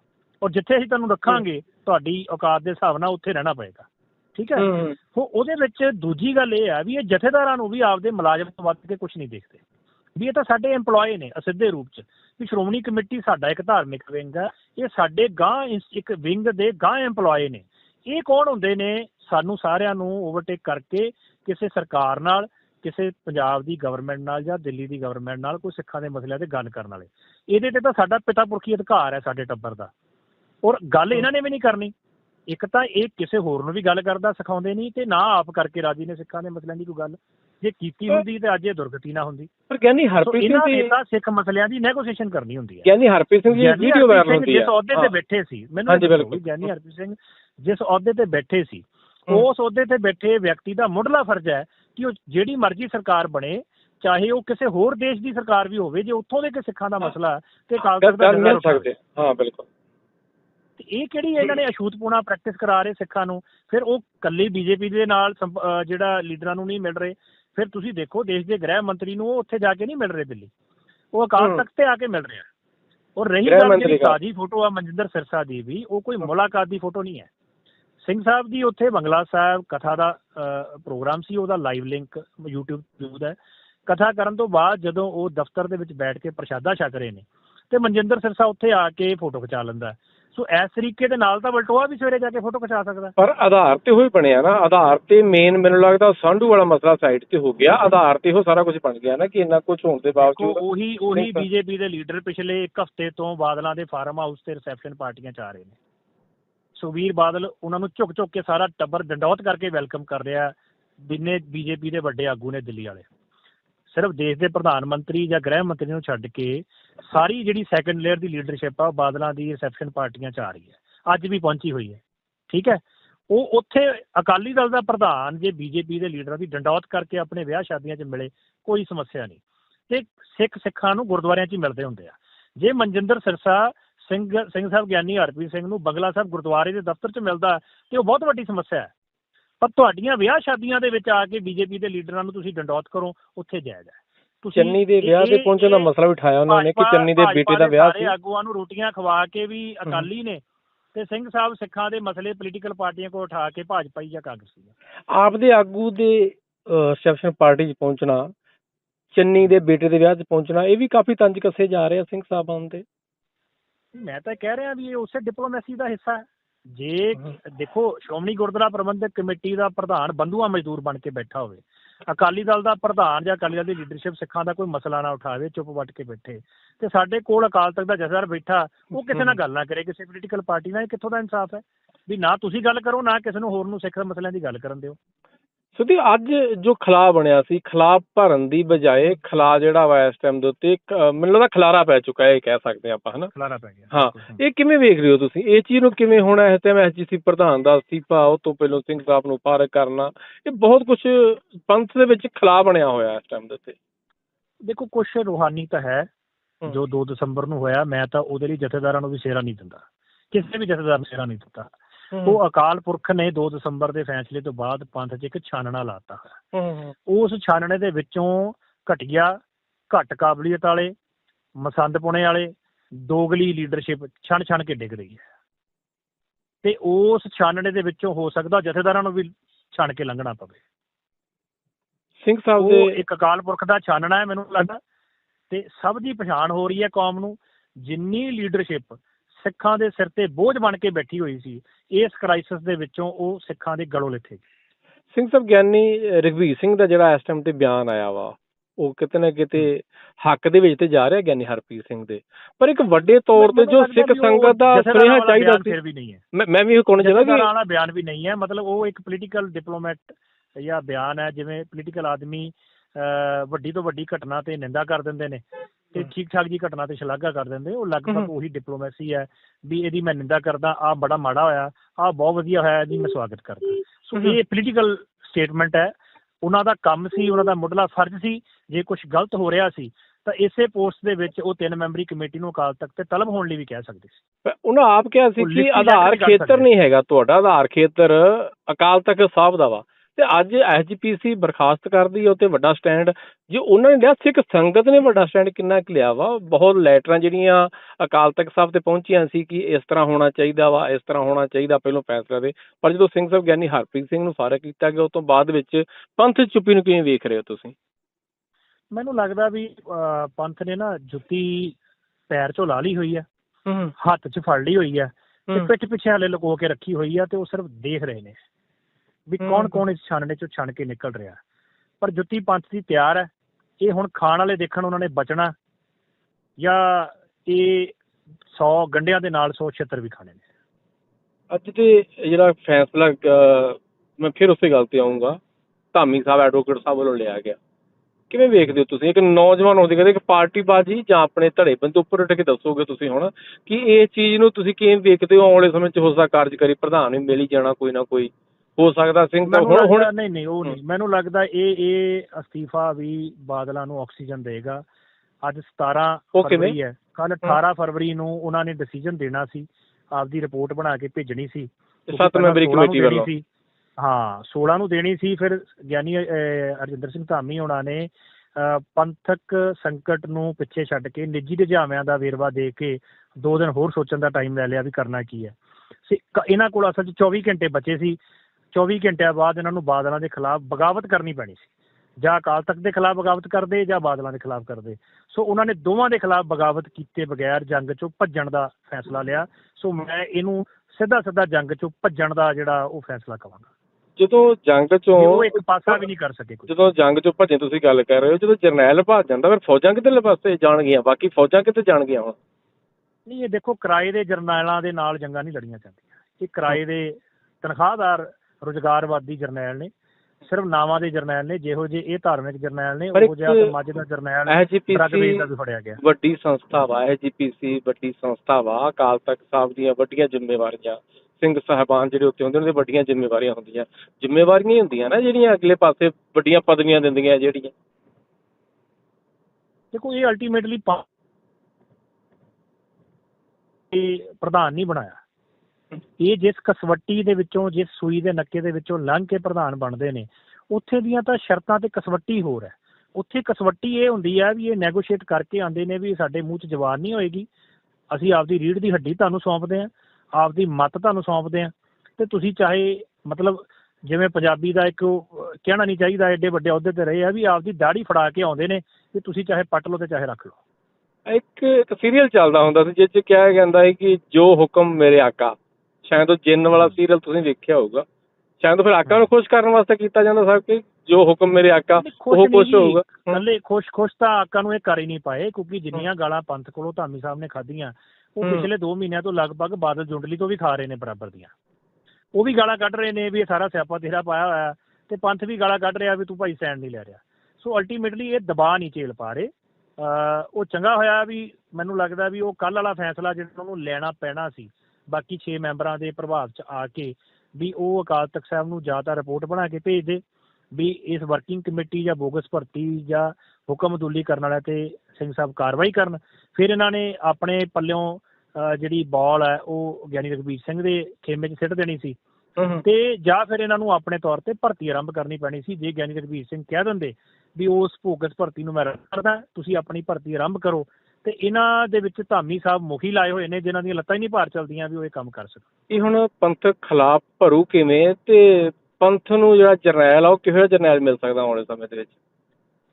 ਔਰ ਜਿੱਥੇ ਅਸੀਂ ਤੁਹਾਨੂੰ ਰੱਖਾਂਗੇ ਤੁਹਾਡੀ ਔਕਾਤ ਦੇ ਹਿਸਾਬ ਨਾਲ ਉੱਥੇ ਰਹਿਣਾ ਪਏਗਾ। ਠੀਕ ਹੈ? ਹੂੰ। ਉਹ ਉਹਦੇ ਵਿੱਚ ਦੂਜੀ ਗੱਲ ਇਹ ਹੈ ਵੀ ਇਹ ਜਥੇਦਾਰਾਂ ਨੂੰ ਵੀ ਆਪਦੇ ਮੁਲਾਜ਼ਮ ਤੋਂ ਵੱਧ ਕੇ ਕੁਝ ਨਹੀਂ ਦੇਖਦੇ। ਵੀ ਇਹ ਤਾਂ ਸਾਡੇ EMPLOYE ਨੇ ਅਸਿੱਧੇ ਰੂਪ 'ਚ। ਵੀ ਸ਼੍ਰੋਮਣੀ ਕਮੇਟੀ ਸਾਡਾ ਇੱਕ ਧਾਰਮਿਕ ਵਿੰਗ ਹੈ ਇਹ ਸਾਡੇ ਗਾਂ ਇੱਕ ਵਿੰਗ ਦੇ ਗਾਂ EMPLOYE ਨੇ। ਇਹ ਕੌਣ ਹੁੰਦੇ ਨੇ? ਸਾਨੂੰ ਸਾਰਿਆਂ ਨੂੰ ਓਵਰਟੇਕ ਕਰਕੇ ਕਿਸੇ ਸਰਕਾਰ ਨਾਲ ਕਿਸੇ ਪੰਜਾਬ ਦੀ ਗਵਰਨਮੈਂਟ ਨਾਲ ਜਾਂ ਦਿੱਲੀ ਦੀ ਗਵਰਨਮੈਂਟ ਨਾਲ ਕੋਈ ਸਿੱਖਾਂ ਦੇ ਮਸਲਿਆਂ ਤੇ ਗੱਲ ਕਰਨ ਵਾਲੇ। ਇਹਦੇ ਤੇ ਤਾਂ ਸਾਡਾ ਪਿਤਾ ਪੁਰਖੀ ਅਧਿਕਾਰ ਹੈ ਸਾਡੇ ਟੱਬਰ ਦਾ। ਔਰ ਗੱਲ ਇਹਨਾਂ ਨੇ ਵੀ ਨਹੀਂ ਕਰਨੀ। ਇੱਕ ਤਾਂ ਇਹ ਕਿਸੇ ਹੋਰ ਨੂੰ ਵੀ ਗੱਲ ਕਰਦਾ ਸਿਖਾਉਂਦੇ ਨਹੀਂ ਤੇ ਨਾ ਆਪ ਕਰਕੇ ਰਾਜੀ ਨੇ ਸਿੱਖਾਂ ਦੇ ਮਸਲਿਆਂ ਦੀ ਕੋਈ ਗੱਲ। ਜੇ ਕੀਤੀ ਹੁੰਦੀ ਤੇ ਅੱਜ ਇਹ ਦੁਰਗਤੀ ਨਾ ਹੁੰਦੀ। ਪਰ ਸੋ ਹਰਪ੍ਰੀਤ ਸਿੰਘ ਇਹਨਾਂ ਨੇ ਦੀ ਤਾਂ ਸਿੱਖ ਮਸਲਿਆਂ ਦੀ ਨੈਗੋਸੀਏਸ਼ਨ ਕਰਨੀ ਹੁੰਦੀ ਹੈ। ਗਿਆਨੀ ਹਰਪ੍ਰੀਤ ਸਿੰਘ ਗਿਆਨੀ ਵੀਡੀਓ ਵਾਇਰਲ ਹੁੰਦੀ ਹੈ। ਜਿਸ ਅਹੁਦੇ ਤੇ। ਬੈਠੇ ਸੀ ਮੈਨੂੰ ਹਾਂਜੀ, ਬਿਲਕੁਲ। ਗਿਆਨੀ ਹਰਪ੍ਰੀਤ ਸਿੰਘ ਜਿਸ ਅਹੁਦੇ ਤੇ ਬੈਠੇ ਸੀ। ਉਸ ਅਹੁਦੇ ਤੇ ਬੈਠੇ ਵਿਅਕਤੀ ਦਾ ਮੁੱਢਲਾ ਫਰਜ਼ ਹੈ ਕਿ ਉਹ ਜਿਹੜੀ ਮਰਜ਼ੀ ਸਰਕਾਰ ਬਣੇ ਚਾਹੇ ਉਹ ਕਿਸੇ ਹੋਰ ਦੇਸ਼ ਦੀ ਸਰਕਾਰ ਵੀ ਹੋਵੇ ਜੇ ਉੱਥੋਂ ਦੇ ਕਿ ਸਿੱਖਾਂ ਦਾ ਮਸਲਾ ਤੇ ਤਖਤ ਦਾ ਮਿਲ। ਸਕਦੇ ਹਾਂ ਬਿਲਕੁਲ ਇਹ ਕਿਹੜੀ ਇਹਨਾਂ ਨੇ ਅਛੂਤਪੂਣਾ ਪ੍ਰੈਕਟਿਸ ਕਰਾ ਰਹੇ ਸਿੱਖਾਂ ਨੂੰ ਫਿਰ ਉਹ ਕੱਲੀ ਬੀਜੇਪੀ ਦੇ ਨਾਲ ਜਿਹੜਾ ਲੀਡਰਾਂ ਨੂੰ ਨਹੀਂ ਮਿਲ ਰਹੇ ਫਿਰ ਤੁਸੀਂ ਦੇਖੋ ਦੇਸ਼ ਦੇ ਗ੍ਰਹਿ ਮੰਤਰੀ ਨੂੰ ਉਹ ਉੱਥੇ ਜਾ ਕੇ ਨਹੀਂ ਮਿਲ ਰਹੇ ਦਿੱਲੀ ਉਹ ਅਕਾਲ। ਤਖਤ ਤੇ ਆ ਕੇ ਮਿਲ ਰਹੇ ਆ ਔਰ ਰਹੀ ਗੱਲ ਜਿਹੜੀ। ਤਾਜੀ ਫੋਟੋ ਆ ਮਨਜਿੰਦਰ ਸਿਰਸਾ ਦੀ ਵੀ ਉਹ ਕੋਈ ਮੁਲਾਕਾਤ ਦੀ ਫੋਟੋ ਨਹੀਂ ਹੈ ਸਿੰਘ ਸਾਹਿਬ ਦੀ ਉੱਥੇ ਬੰਗਲਾ ਸਾਹਿਬ ਕਥਾ ਦਾ ਪ੍ਰੋਗਰਾਮ ਸੀ ਉਹਦਾ ਲਾਈਵ ਲਿੰਕ YouTube ਮੌਜੂਦ ਹੈ ਕਥਾ ਕਰਨ ਤੋਂ ਬਾਅਦ ਜਦੋਂ ਉਹ ਦਫ਼ਤਰ ਦੇ ਵਿੱਚ ਬੈਠ ਕੇ ਪ੍ਰਸ਼ਾਦਾ ਛਕ ਰਹੇ ਨੇ ਤੇ ਮਨਜਿੰਦਰ ਸਿਰਸਾ ਉੱਥੇ ਆ ਕੇ ਫੋਟੋ ਖਿਚਾ ਲੈਂਦਾ ਹੈ। ਸੋ ਇਸ ਤਰੀਕੇ ਦੇ ਨਾਲ ਤਾਂ ਬਲਟੋਆ ਵੀ ਸਵੇਰੇ ਜਾ ਕੇ ਫੋਟੋ ਖਿਚਾ ਸਕਦਾ ਹੈ। ਪਰ ਆਧਾਰ ਤੇ ਹੋਈ ਬਣਿਆ ਨਾ ਆਧਾਰ ਤੇ ਮੇਨ ਮੈਨੂੰ ਲੱਗਦਾ ਸੰਧੂ ਵਾਲਾ ਮਸਲਾ ਸਾਈਡ ਤੇ ਹੋ ਗਿਆ ਆਧਾਰ ਤੇ ਉਹ ਸਾਰਾ ਕੁਝ ਬਣ ਗਿਆ ਨਾ ਕਿ ਇੰਨਾ ਕੁਝ ਹੋਣ ਦੇ ਬਾਵਜੂਦ ਉਹੀ ਉਹੀ। ਬੀਜੇਪੀ ਦੇ ਲੀਡਰ ਪਿਛਲੇ ਇੱਕ ਹਫ਼ਤੇ ਤੋਂ ਬਾਦਲਾਂ ਦੇ ਫਾਰਮ ਹਾਊਸ ਤੇ ਰਿਸੈਪਸ਼ਨ ਪਾਰਟੀਆਂ ਚ ਆ ਰਹੇ ਨੇ ਸੁਖਬੀਰ ਬਾਦਲ ਉਹਨਾਂ ਨੂੰ ਝੁਕ ਝੁਕ ਕੇ ਸਾਰਾ ਟੱਬਰ ਡੰਡੌਤ ਕਰਕੇ ਵੈਲਕਮ ਕਰ ਰਿਹਾ ਬਿਨੇ ਬੀਜੇਪੀ ਦੇ ਵੱਡੇ ਆਗੂ ਨੇ ਦਿੱਲੀ ਵਾਲੇ। ਸਿਰਫ ਦੇਸ਼ ਦੇ ਪ੍ਰਧਾਨ ਮੰਤਰੀ ਜਾਂ ਗ੍ਰਹਿ ਮੰਤਰੀ ਨੂੰ ਛੱਡ ਕੇ ਸਾਰੀ ਜਿਹੜੀ ਸੈਕੰਡ ਲੇਅਰ ਦੀ ਲੀਡਰਸ਼ਿਪ ਆ, ਉਹ ਬਾਦਲਾਂ ਦੀ ਰਿਸੈਪਸ਼ਨ ਪਾਰਟੀਆਂ ਚ ਆ ਰਹੀ ਹੈ। ਅੱਜ ਵੀ ਪਹੁੰਚੀ ਹੋਈ ਹੈ। ਠੀਕ ਹੈ? ਉਹ ਉੱਥੇ ਅਕਾਲੀ ਦਲ ਦਾ ਪ੍ਰਧਾਨ ਜੇ ਬੀਜੇਪੀ ਦੇ ਲੀਡਰਾਂ ਦੀ ਡੰਡੌਤ ਕਰਕੇ ਆਪਣੇ ਵਿਆਹ ਸ਼ਾਦੀਆਂ 'ਚ ਮਿਲੇ, ਕੋਈ ਸਮੱਸਿਆ ਨਹੀਂ। ਤੇ ਸਿੱਖ ਸਿੱਖਾਂ ਨੂੰ ਗੁਰਦੁਆਰਿਆਂ 'ਚ ਹੀ ਮਿਲਦੇ ਹੁੰਦੇ ਆ। ਜੇ ਮਨਜਿੰਦਰ ਸਿਰਸਾ ਸਿੰਘ ਸਿੰਘ ਸਾਹਿਬ ਗਿਆਨੀ ਹਰਪ੍ਰੀਤ ਸਿੰਘ ਨੂੰ ਬੰਗਲਾ ਸਾਹਿਬ ਗੁਰਦੁਆਰੇ ਦੇ ਦਫ਼ਤਰ 'ਚ ਮਿਲਦਾ ਤੇ ਉਹ ਬਹੁਤ ਵੱਡੀ ਸਮੱਸਿਆ ਹੈ। ਪਰ ਤੁਹਾਡੀਆਂ ਵਿਆਹ ਸ਼ਾਦੀਆਂ ਦੇ ਵਿੱਚ ਆ ਕੇ ਬੀਜੇਪੀ ਦੇ ਲੀਡਰਾਂ ਨੂੰ ਤੁਸੀਂ ਡੰਡੌਤ ਕਰੋ ਉੱਥੇ ਜਾਇਜ਼ ਹੈ। ਤੁਸੀਂ ਚੰਨੀ ਦੇ ਵਿਆਹ ਤੇ ਪਹੁੰਚਣ ਦਾ ਮਸਲਾ ਵੀ ਉਠਾਇਆ ਉਹਨਾਂ ਨੇ ਕਿ ਚੰਨੀ ਦੇ ਬੇਟੇ ਦਾ ਵਿਆਹ ਸੀ। ਆਗੂਆਂ ਨੂੰ ਰੋਟੀਆਂ ਖਵਾ ਕੇ ਵੀ ਅਕਾਲੀ ਨੇ ਤੇ ਸਿੰਘ ਸਾਹਿਬ ਸਿੱਖਾਂ ਦੇ ਮਸਲੇ ਪੋਲੀਟੀਕਲ ਪਾਰਟੀਆਂ ਕੋਲ ਉਠਾ ਕੇ ਭਾਜਪਾ ਹੀ ਜਾਂ ਕਾਂਗਰਸੀ। ਆਪ ਦੇ ਆਗੂ ਦੇ ਰਿਸੈਪਸ਼ਨ ਪਾਰਟੀ 'ਚ ਪਹੁੰਚਣਾ ਚੰਨੀ ਦੇ ਬੇਟੇ ਦੇ ਵਿਆਹ 'ਚ ਪਹੁੰਚਣਾ ਇਹ ਵੀ ਕਾਫੀ ਤੰਜ ਕੱਸੇ ਜਾ ਰਹੇ ਆ ਸਿੰਘ ਸਾਹਿਬਾਨ ਦੇ ਮੈਂ ਤਾਂ ਕਹਿ ਰਿਹਾ ਵੀ ਇਹ ਉਸੇ ਡਿਪਲੋਮੈਸੀ ਦਾ ਹਿੱਸਾ ਹੈ। ਜੇ। ਦੇਖੋ ਸ਼੍ਰੋਮਣੀ ਗੁਰਦੁਆਰਾ ਪ੍ਰਬੰਧਕ ਕਮੇਟੀ ਦਾ ਪ੍ਰਧਾਨ ਬੰਧੂਆ ਮਜ਼ਦੂਰ ਬਣ ਕੇ ਬੈਠਾ ਹੋਵੇ। ਅਕਾਲੀ ਦਲ ਦਾ ਪ੍ਰਧਾਨ ਜਾਂ ਅਕਾਲੀ ਦਲ ਦੀ ਲੀਡਰਸ਼ਿਪ ਸਿੱਖਾਂ ਦਾ ਕੋਈ ਮਸਲਾ ਨਾ ਉਠਾਵੇ ਚੁੱਪ ਵੱਟ ਕੇ ਬੈਠੇ। ਤੇ ਸਾਡੇ ਕੋਲ ਅਕਾਲ ਤਖਤ ਦਾ ਜਥੇਦਾਰ ਬੈਠਾ ਉਹ ਕਿਸੇ ਨਾਲ ਗੱਲ ਨਾ ਕਰੇ ਕਿਸੇ ਪੋਲੀਟੀਕਲ ਪਾਰਟੀ ਨਾਲ ਇਹ ਕਿੱਥੋਂ ਦਾ ਇਨਸਾਫ ਹੈ? ਵੀ ਨਾ ਤੁਸੀਂ ਗੱਲ ਕਰੋ ਨਾ ਕਿਸੇ ਨੂੰ ਹੋਰ ਨੂੰ ਸਿੱਖ ਮਸਲਿਆਂ ਦੀ ਗੱਲ ਕਰਨ ਦਿਓ। ਸੁਦੀ ਅੱਜ ਜੋ ਖਲਾ ਬਣਿਆ ਸੀ ਖਲਾ ਭਰਨ ਦੀ ਬਜਾਏ ਖਲਾ ਜਿਹੜਾ ਵਾ ਇਸ ਟਾਈਮ ਦੇ ਉੱਤੇ ਇੱਕ, ਅਹ, ਮੈਨੂੰ ਲੱਗਦਾ ਖਲਾਰਾ ਪੈ ਚੁੱਕਾ ਹੈ ਇਹ ਕਹਿ ਸਕਦੇ ਹਾਂ ਆਪਾਂ ਹਨਾ? ਖਲਾਰਾ ਪੈ ਗਿਆ ਹਾਂ। ਇਹ ਕਿਵੇਂ ਵੇਖ ਰਹੇ ਹੋ ਤੁਸੀਂ? ਇਹ ਚੀਜ਼ ਨੂੰ ਕਿਵੇਂ ਹੋਣਾ ਇਸ ਟਾਈਮ ਐਸਜੀਸੀ ਪ੍ਰਧਾਨ ਦਾ ਅਸਤੀਫਾ ਉਹ ਤੋਂ ਪਹਿਲਾਂ ਸਿੰਘ ਸਾਹਿਬ ਨੂੰ ਫਾਰਗ ਕਰਨਾ ਇਹ ਬਹੁਤ ਕੁਝ ਪੰਥ ਦੇ ਵਿੱਚ ਖਲਾ ਬਣਿਆ ਹੋਇਆ ਇਸ ਟਾਈਮ ਦੇ ਉੱਤੇ। ਦੇਖੋ ਕੁਝ ਰੂਹਾਨੀ ਤਾਂ ਹੈ। ਜੋ 2 ਦਸੰਬਰ ਨੂੰ ਹੋਇਆ ਮੈਂ ਤਾਂ ਉਹਦੇ ਲਈ ਜਥੇਦਾਰਾਂ ਨੂੰ ਵੀ ਸੇਰਾ ਨਹੀਂ ਦਿੰਦਾ। ਕਿਸੇ ਵੀ ਜਥੇਦਾਰ ਨੂੰ ਸੇਰਾ ਨਹੀਂ ਦਿੱਤਾ ਉਹ ਅਕਾਲ ਪੁਰਖ ਨੇ 2 ਦਸੰਬਰ ਦੇ ਫੈਸਲੇ ਤੋਂ ਬਾਅਦ ਪੰਥ 'ਚ ਇੱਕ ਛਾਨਣਾ ਲਾਤਾ। ਹੈ ਹੂੰ। ਉਸ ਛਾਨਣੇ ਦੇ ਵਿੱਚੋਂ ਘਟੀਆ ਘੱਟ ਕਾਬਲੀਅਤ ਵਾਲੇ ਮਸੰਦ ਪੁਣੇ ਵਾਲੇ ਦੋਗਲੀ ਲੀਡਰਸ਼ਿਪ ਛਣ ਛਣ ਕੇ ਡਿੱਗ ਰਹੀ ਹੈ। ਤੇ ਉਸ ਛਾਨਣੇ ਦੇ ਵਿੱਚੋਂ ਹੋ ਸਕਦਾ ਜਥੇਦਾਰਾਂ ਨੂੰ ਵੀ ਛਣ ਕੇ ਲੰਘਣਾ ਪਵੇ। ਸਿੰਘ ਸਾਹਿਬ ਦੇ ਇੱਕ ਅਕਾਲ ਪੁਰਖ ਦਾ ਛਾਨਣਾ ਹੈ ਮੈਨੂੰ ਲੱਗਦਾ। ਤੇ ਸਭ ਦੀ ਪਛਾਣ ਹੋ ਰਹੀ ਹੈ ਕੌਮ ਨੂੰ। ਜਿੰਨੀ ਲੀਡਰਸ਼ਿਪ ਸਿੱਖਾਂ ਦੇ ਸਿਰ ਤੇ ਬੋਝ ਬਣ ਕੇ ਬੈਠੀ ਹੋਈ ਸੀ ਇਸ ਕ੍ਰਾਈਸਿਸ ਦੇ ਵਿੱਚੋਂ ਉਹ ਸਿੱਖਾਂ ਦੇ ਗਲੋਂ ਲਿੱਥੇ ਸਿੰਘ ਸਾਹਿਬ ਗਿਆਨੀ ਅਹ, ਰਘਵੀਰ ਸਿੰਘ ਦਾ ਜਿਹੜਾ ਇਸ ਟਾਈਮ ਤੇ ਬਿਆਨ ਆਇਆ ਵਾ ਉਹ ਕਿਤੇ ਨਾ ਕਿਤੇ ਹੱਕ ਦੇ ਵਿੱਚ ਤੇ ਜਾ ਰਿਹਾ ਗਿਆਨੀ ਹਰਪ੍ਰੀਤ ਸਿੰਘ ਦੇ। ਪਰ ਇੱਕ ਵੱਡੇ ਤੌਰ ਤੇ ਜੋ ਸਿੱਖ ਸੰਗਤ ਦਾ ਸੁਨੇਹਾ ਚਾਹੀਦਾ ਸੀ ਮੈਂ ਮੈਂ ਵੀ ਚਾਹੁੰਦਾ ਜਥੇਦਾਰਾਂ ਕਿ ਵਾਲਾ ਬਿਆਨ ਵੀ ਨਹੀਂ ਹੈ। ਮਤਲਬ ਉਹ ਇੱਕ ਪੋਲੀਟੀਕਲ ਡਿਪਲੋਮੈਟ ਜਾਂ ਬਿਆਨ ਹੈ ਜਿਵੇਂ ਪੋਲੀਟੀਕਲ ਆਦਮੀ ਵੱਡੀ ਤੋਂ ਵੱਡੀ ਘਟਨਾ ਤੇ ਨਿੰਦਾ ਕਰ ਦਿੰਦੇ ਨੇ। ਤੇ। ਠੀਕ ਠਾਕ ਜੀ ਘਟਨਾ ਤੇ ਸ਼ਲਾਘਾ ਕਰ ਦਿੰਦੇ ਉਹ। ਲਗਭਗ ਉਹੀ ਡਿਪਲੋਮੈਸੀ ਹੈ ਵੀ ਇਹਦੀ ਮੈਂ ਨਿੰਦਾ ਕਰਦਾ ਆ ਬੜਾ ਮਾੜਾ ਹੋਇਆ ਆ ਬਹੁਤ ਵਧੀਆ ਹੋਇਆ ਜੀ ਮੈਂ ਸਵਾਗਤ ਕਰਦਾ ਸੋ। ਇਹ ਪੋਲੀਟੀਕਲ ਸਟੇਟਮੈਂਟ ਹੈ ਉਹਨਾਂ ਦਾ ਕੰਮ ਸੀ ਉਹਨਾਂ ਦਾ ਮੁੱਢਲਾ ਫਰਜ਼ ਸੀ ਜੇ ਕੁਝ ਗਲਤ ਹੋ ਰਿਹਾ ਸੀ ਤਾਂ ਇਸੇ ਪੋਸਟ ਦੇ ਵਿੱਚ ਉਹ ਤਿੰਨ ਮੈਂਬਰੀ ਕਮੇਟੀ ਨੂੰ ਅਕਾਲ ਤਖਤ ਤੇ ਤਲਬ ਹੋਣ ਲਈ ਵੀ ਕਹਿ ਸਕਦੇ ਸੀ ਉਹਨਾਂ ਆਪ ਕਿਹਾ ਸੀ ਕਿ ਆਧਾਰ ਖੇਤਰ। ਨਹੀਂ ਹੈਗਾ ਤੁਹਾਡਾ ਆਧਾਰ ਖੇਤਰ ਅਕਾਲ ਤਖਤ ਸਾਹਿਬ ਦਾ ਵਾ ਤੇ ਅੱਜ ਐਸਜੀਪੀਸੀ ਬਰਖਾਸਤ ਕਰਦੀ ਹੈ ਉੱਤੇ ਵੱਡਾ ਸਟੈਂਡ ਜੇ ਉਹਨਾਂ ਨੇ ਲਿਆ ਸਿੱਖ ਸੰਗਤ ਨੇ ਵੱਡਾ ਸਟੈਂਡ ਕਿੰਨਾ ਕੁ ਲਿਆ ਵਾ? ਬਹੁਤ ਲੈਟਰਾਂ ਜਿਹੜੀਆਂ ਅਕਾਲ ਤਖਤ ਸਾਹਿਬ ਤੇ ਪਹੁੰਚੀਆਂ ਸੀ ਕਿ ਇਸ ਤਰ੍ਹਾਂ ਹੋਣਾ ਚਾਹੀਦਾ ਵਾ ਇਸ ਤਰ੍ਹਾਂ ਹੋਣਾ ਚਾਹੀਦਾ ਪਹਿਲੋਂ ਫੈਸਲਾ ਦੇ। ਪਰ ਜਦੋਂ ਸਿੰਘ ਸਾਹਿਬ ਗਿਆਨੀ ਹਰਪ੍ਰੀਤ ਸਿੰਘ ਨੂੰ ਫਾਰਗ ਕੀਤਾ ਗਿਆ ਉਸ ਤੋਂ ਬਾਅਦ ਵਿੱਚ ਪੰਥ ਚੁੱਪੀ ਨੂੰ ਕਿਵੇਂ ਵੇਖ ਰਹੇ ਹੋ ਤੁਸੀਂ? ਮੈਨੂੰ ਲੱਗਦਾ ਵੀ ਪੰਥ ਨੇ ਨਾ ਜੁੱਤੀ ਪੈਰ 'ਚੋਂ ਲਾ ਲਈ ਹੋਈ ਹੈ ਹੂੰ। ਹੱਥ 'ਚ ਫੜ ਲਈ ਹੋਈ ਹੈ ਤੇ ਪਿੱਠ ਪਿੱਛੇ ਹਲੇ ਲੁਕੋ ਕੇ ਰੱਖੀ ਹੋਈ ਆ ਤੇ ਉਹ ਸਿਰਫ ਦੇਖ ਰਹੇ ਨੇ। ਵੀ। ਕੌਣ ਕੌਣ ਇਸ ਛਾਨਣੇ ਚੋਂ ਛਣ ਕੇ ਨਿਕਲ ਰਿਹਾ। ਪਰ ਜੁੱਤੀ ਪੰਥ ਦੀ ਤਿਆਰ ਹੈ। ਇਹ ਹੁਣ ਖਾਣ ਵਾਲੇ ਦੇਖਣ ਉਹਨਾਂ ਨੇ ਬਚਣਾ। ਜਾਂ ਇਹ 100 ਗੰਡਿਆਂ ਦੇ ਨਾਲ 100 ਛਿੱਤਰ ਵੀ ਖਾਣੇ ਨੇ। ਅੱਜ ਤੇ ਜਿਹੜਾ ਫੈਸਲਾ ਮੈਂ ਫਿਰ ਉਸੇ ਗੱਲ ਤੇ ਆਉਂਗਾ ਧਾਮੀ ਸਾਹਿਬ ਐਡਵੋਕੇਟ ਸਾਹਿਬ ਵੱਲੋਂ ਲਿਆ ਗਿਆ। ਕਿਵੇਂ ਵੇਖਦੇ ਹੋ ਤੁਸੀਂ? ਇੱਕ ਨੌਜਵਾਨ ਹੁੰਦੇ ਕਹਿੰਦੇ ਇੱਕ ਪਾਰਟੀ ਬਾਜੀ ਜਾਂ ਆਪਣੇ ਧੜੇ ਬੰਦੇ ਉੱਪਰ ਉੱਠ ਕੇ ਦੱਸੋਗੇ ਤੁਸੀਂ ਹੁਣ ਕਿ ਇਹ ਚੀਜ਼ ਨੂੰ ਤੁਸੀਂ ਕਿਵੇਂ ਵੇਖਦੇ ਹੋ? ਆਉਣ ਵਾਲੇ ਸਮੇਂ 'ਚ ਹੋ ਸਕਦਾ ਕਾਰਜਕਾਰੀ ਪ੍ਰਧਾਨ ਵੀ ਮਿਲ ਹੀ ਜਾਣਾ ਕੋਈ ਨਾ ਕੋਈ। ਹੋ ਸਕਦਾ ਸਿੰਘ ਮੈਨੂੰ ਹੁਣ ਹੁਣ ਨਹੀਂ ਨਹੀਂ ਉਹ ਨਹੀਂ। ਮੈਨੂੰ ਲੱਗਦਾ ਇਹ ਇਹ ਅਸਤੀਫਾ ਵੀ ਬਾਦਲਾਂ ਨੂੰ ਆਕਸੀਜਨ ਦੇਗਾ। ਅੱਜ 17 ਉਹ ਕਿਵੇਂ? ਫਰਵਰੀ ਹੈ। ਕੱਲ 18 ਫਰਵਰੀ ਨੂੰ ਉਹਨਾਂ ਨੇ ਡਿਸੀਜਨ ਦੇਣਾ ਸੀ। ਆਪਦੀ ਰਿਪੋਰਟ ਬਣਾ ਕੇ ਭੇਜਣੀ ਸੀ। ਕਿਉਂਕਿ ਸੱਤ ਪਹਿਲਾਂ ਮੈਂਬਰੀ 16 ਨੂੰ ਕਮੇਟੀ ਵੱਲੋਂ। ਹਾਂ 16 ਨੂੰ ਦੇਣੀ ਸੀ। ਫਿਰ ਗਿਆਨੀ ਅਰਜਿੰਦਰ ਸਿੰਘ ਧਾਮੀ ਹੋਣਾ ਨੇ ਪੰਥਕ ਸੰਕਟ ਨੂੰ ਪਿੱਛੇ ਛੱਡ ਕੇ ਨਿੱਜੀ ਰੁਝਾਵਿਆਂ ਦਾ ਵੇਰਵਾ ਦੇ ਕੇ ਦੋ ਦਿਨ ਹੋਰ ਸੋਚਣ ਦਾ ਟਾਈਮ ਲੈ ਲਿਆ ਵੀ ਕਰਨਾ ਕੀ ਹੈ। ਇਹਨਾਂ ਕੋਲ ਅਸਲ 'ਚ 24 ਘੰਟੇ ਬਚੇ ਸੀ। 24 ਘੰਟਿਆਂ ਬਾਅਦ ਇਹਨਾਂ ਨੂੰ ਬਾਦਲਾਂ ਦੇ ਖਿਲਾਫ ਬਗਾਵਤ ਕਰਨੀ ਪੈਣੀ ਸੀ। ਜਾਂ ਅਕਾਲ ਤਖਤ ਦੇ ਖਿਲਾਫ ਬਗਾਵਤ ਕਰਦੇ ਜਾਂ ਬਾਦਲਾਂ ਦੇ ਖਿਲਾਫ ਕਰਦੇ। ਸੋ ਉਹਨਾਂ ਨੇ ਦੋਵਾਂ ਦੇ ਖਿਲਾਫ ਬਗਾਵਤ ਕੀਤੇ ਬਗੈਰ ਜੰਗ ਚੋਂ ਭੱਜਣ ਦਾ ਫੈਸਲਾ ਲਿਆ। ਸੋ ਮੈਂ ਇਹਨੂੰ ਸਿੱਧਾ ਸਿੱਧਾ ਜੰਗ ਚੋਂ ਭੱਜਣ ਦਾ ਜਿਹੜਾ ਉਹ ਫੈਸਲਾ ਕਵਾਂਗਾ। ਜਦੋਂ ਜੰਗ 'ਚੋਂ ਉਹ ਇੱਕ ਪਾਸਾ ਵੀ ਨਹੀਂ ਕਰ ਸਕੇ ਕੋਈ। ਜਦੋਂ ਜੰਗ 'ਚੋਂ ਭੱਜੇ ਤੁਸੀਂ ਗੱਲ ਕਰ ਰਹੇ ਹੋ ਜਦੋਂ ਜਰਨੈਲ ਭੱਜ ਜਾਂਦਾ ਫਿਰ ਫੌਜਾਂ ਕਿੱਧਰਲੇ ਪਾਸੇ ਜਾਣਗੀਆਂ? ਬਾਕੀ ਫੌਜਾਂ ਕਿੱਥੇ ਜਾਣਗੀਆਂ ਹੁਣ? ਨਹੀਂ ਇਹ ਦੇਖੋ ਕਿਰਾਏ ਦੇ ਜਰਨੈਲਾਂ ਦੇ ਨਾਲ ਜੰਗਾਂ ਨਹੀਂ ਲੜੀਆਂ ਜਾਂਦੀਆਂ। ਇਹ ਕਿਰਾਏ ਦੇ ਤਨਖਾਹਦਾਰ ਰੁਜ਼ਗਾਰਵਾਦੀ ਜਰਨੈਲ ਨੇ ਸਿਰਫ ਨਾਵਾਂ ਦੇ ਜਰਨੈਲ ਨੇ ਜਿਹੋ ਜੇ ਇਹ ਧਾਰਮਿਕ ਜਰਨੈਲ ਨੇ ਉਹ ਜਿਹਾ ਮੱਝ ਦਾ ਜਰਨੈਲ ਐਜੀਪੀਸੀ ਵੇਚਦਾ ਵੀ ਫੜਿਆ ਗਿਆ। ਵੱਡੀ ਸੰਸਥਾ ਵਾ ਐਜੀਪੀਸੀ ਵੱਡੀ ਸੰਸਥਾ ਵਾ ਅਕਾਲ ਤਖਤ ਸਾਹਿਬ ਦੀਆਂ ਵੱਡੀਆਂ ਜ਼ਿੰਮੇਵਾਰੀਆਂ ਸਿੰਘ ਸਾਹਿਬਾਨ ਜਿਹੜੇ ਉੱਤੇ ਹੁੰਦੇ ਉਹਨਾਂ ਦੇ ਵੱਡੀਆਂ ਜ਼ਿੰਮੇਵਾਰੀਆਂ ਹੁੰਦੀਆਂ। ਜ਼ਿੰਮੇਵਾਰੀਆਂ ਹੀ ਹੁੰਦੀਆਂ ਨਾ ਜਿਹੜੀਆਂ ਅਗਲੇ ਪਾਸੇ ਵੱਡੀਆਂ ਪਦਵੀਆਂ ਦਿੰਦੀਆਂ ਜਿਹੜੀਆਂ। ਦੇਖੋ ਇਹ ਅਲਟੀਮੇਟਲੀ ਪ੍ਰਧਾਨ ਨਹੀਂ ਬਣਾਇਆ। ਇਹ ਜਿਸ ਕਸਵੱਟੀ ਦੇ ਵਿੱਚੋਂ, ਜਿਸ ਸੂਈ ਦੇ ਨੱਕੇ ਦੇ ਵਿੱਚੋਂ ਲੰਘ ਕੇ ਪ੍ਰਧਾਨ ਬਣਦੇ ਨੇ, ਉੱਥੇ ਦੀਆਂ ਤਾਂ ਸ਼ਰਤਾਂ ਤੇ ਕਸਵੱਟੀ ਹੋਰ ਹੈ। ਉੱਥੇ ਕਸਵੱਟੀ ਇਹ ਹੁੰਦੀ ਹੈ ਵੀ ਇਹ ਨੈਗੋਸ਼ੀਏਟ ਕਰਕੇ ਆਉਂਦੇ ਨੇ ਵੀ ਸਾਡੇ ਮੂੰਹ 'ਚ ਜ਼ਬਾਨ ਨਹੀਂ ਹੋਏਗੀ। ਅਸੀਂ ਆਪਦੀ ਰੀੜ ਦੀ ਹੱਡੀ ਤੁਹਾਨੂੰ ਸੌਂਪਦੇ ਹਾਂ, ਆਪਦੀ ਮੱਤ ਤੁਹਾਨੂੰ ਸੌਂਪਦੇ ਹਾਂ। ਤੇ ਤੁਸੀਂ ਚਾਹੇ ਮਤਲਬ ਜਿਵੇਂ ਪੰਜਾਬੀ ਦਾ ਇੱਕ ਕਹਿਣਾ ਨਹੀਂ ਚਾਹੀਦਾ ਐਡੇ ਵੱਡੇ ਅਹੁਦੇ ਤੇ ਰਹੇ ਆ ਵੀ ਆਪਦੀ ਦਾੜੀ ਫੜਾ ਕੇ ਆਉਂਦੇ ਨੇ ਕਿ ਤੁਸੀਂ ਚਾਹੇ ਪੱਟ ਲਓ ਤੇ ਚਾਹੇ ਰੱਖ ਲਓ। ਇੱਕ ਇੱਕ ਸੀਰੀਅਲ ਚੱਲਦਾ ਹੁੰਦਾ ਸੀ ਜਿਸ 'ਚ ਕਿਹਾ ਜਾਂਦਾ ਹੈ ਕਿ ਜੋ ਹੁਕਮ ਮੇਰੇ ਆਕਾ ਸ਼ਾਇਦ ਉਹ ਜਿੰਨ ਵਾਲਾ ਸੀਰੀਅਲ ਤੁਸੀਂ ਵੇਖਿਆ ਹੋਊਗਾ ਸ਼ਾਇਦ ਫਿਰ ਆਕਾ ਨੂੰ ਖੁਸ਼ ਕਰਨ ਵਾਸਤੇ ਕੀਤਾ ਜਾਂਦਾ ਸਭ ਕਿ ਜੋ ਹੁਕਮ ਮੇਰੇ ਆਕਾ ਉਹ ਖੁਸ਼। ਹੋਊਗਾ। ਕੱਲੇ ਖੁਸ਼ ਖੁਸ਼ ਤਾਂ ਆਕਾ ਨੂੰ ਇਹ ਕਰ ਹੀ ਨਹੀਂ ਪਾਏ ਕਿਉਂਕਿ ਜਿੰਨੀਆਂ ਗਾਲਾਂ ਪੰਥ ਕੋਲੋਂ ਧਾਮੀ ਸਾਹਿਬ ਨੇ ਖਾਧੀਆਂ ਉਹ। ਪਿਛਲੇ 2 ਮਹੀਨਿਆਂ ਤੋਂ ਲਗਭਗ ਬਾਦਲ ਜੁੰਡਲੀ ਤੋਂ ਵੀ ਖਾ ਰਹੇ ਨੇ ਬਰਾਬਰ ਦੀਆਂ ਉਹ ਵੀ ਗਾਲਾਂ ਕੱਢ ਰਹੇ ਨੇ ਵੀ ਇਹ ਸਾਰਾ ਸਿਆਪਾ ਤੇਰਾ ਪਾਇਆ ਹੋਇਆ ਤੇ ਪੰਥ ਵੀ ਗਾਲਾਂ ਕੱਢ ਰਿਹਾ ਵੀ ਤੂੰ ਭਾਈ ਸਟੈਂਡ ਨਹੀਂ ਲੈ ਰਿਹਾ ਸੋ ਅਲਟੀਮੇਟਲੀ ਇਹ ਦਬਾਅ ਨਹੀਂ ਝੇਲ ਪਾ ਰਹੇ ਉਹ ਚੰਗਾ ਹੋਇਆ ਵੀ ਮੈਨੂੰ ਲੱਗਦਾ ਵੀ ਉਹ ਕੱਲ ਵਾਲਾ ਫੈਸਲਾ ਜਿਹੜਾ ਉਹਨੂੰ ਲੈਣਾ ਪੈਣਾ ਸੀ ਬਾਕੀ 6 ਮੈਂਬਰਾਂ ਦੇ ਪ੍ਰਭਾਵ ਚ ਆ ਕੇ ਵੀ ਉਹ ਅਕਾਲ ਤਖਤ ਸਾਹਿਬ ਨੂੰ ਜਾਂ ਤਾਂ ਰਿਪੋਰਟ ਬਣਾ ਕੇ ਭੇਜ ਦੇ ਵੀ ਇਸ ਵਰਕਿੰਗ ਕਮੇਟੀ ਜਾਂ ਬੋਗਸ ਭਰਤੀ ਜਾਂ ਹੁਕਮ ਅਦੁੱਲੀ ਕਰਨ ਵਾਲਿਆਂ ਤੇ ਸਿੰਘ ਸਾਹਿਬ ਕਾਰਵਾਈ ਕਰਨ। ਫਿਰ ਇਹਨਾਂ ਨੇ ਆਪਣੇ ਪੱਲਿਓਂ ਜਿਹੜੀ ਬਾਲ ਹੈ ਉਹ ਗਿਆਨੀ ਰਘਬੀਰ ਸਿੰਘ ਦੇ ਖੇਮੇ 'ਚ ਸਿੱਟ ਦੇਣੀ ਸੀ। ਤੇ ਜਾਂ ਫਿਰ ਇਹਨਾਂ ਨੂੰ ਆਪਣੇ ਤੌਰ ਤੇ ਭਰਤੀ ਆਰੰਭ ਕਰਨੀ ਪੈਣੀ ਸੀ। ਜੇ ਗਿਆਨੀ ਰਘਬੀਰ ਸਿੰਘ ਕਹਿ ਦਿੰਦੇ ਵੀ ਉਸ ਭੋਗਸ ਭਰਤੀ ਨੂੰ ਮੈਂ ਰੱਦ ਕਰਦਾ ਤੁਸੀਂ ਆਪਣੀ ਭਰਤੀ ਆਰੰਭ ਕਰੋ। ਤੇ ਇਹਨਾਂ ਦੇ ਵਿੱਚ ਧਾਮੀ ਸਾਹਿਬ ਮੁਖੀ ਲਾਏ ਹੋਏ ਨੇ ਜਿਨ੍ਹਾਂ ਦੀਆਂ ਲੱਤਾਂ ਹੀ ਨਹੀਂ ਭਾਰ ਚੱਲਦੀਆਂ ਵੀ ਉਹ ਇਹ ਕੰਮ ਕਰ ਸਕਣ। ਇਹ ਹੁਣ ਪੰਥ ਖਿਲਾਫ ਭਰੂ ਕਿਵੇਂ ਤੇ ਪੰਥ ਨੂੰ ਜਿਹੜਾ ਜਰਨੈਲ ਆ ਉਹ ਕਿਹੋ ਜਿਹਾ ਜਰਨੈਲ ਮਿਲ ਸਕਦਾ ਆਉਣ ਸਮੇਂ ਦੇ ਵਿੱਚ?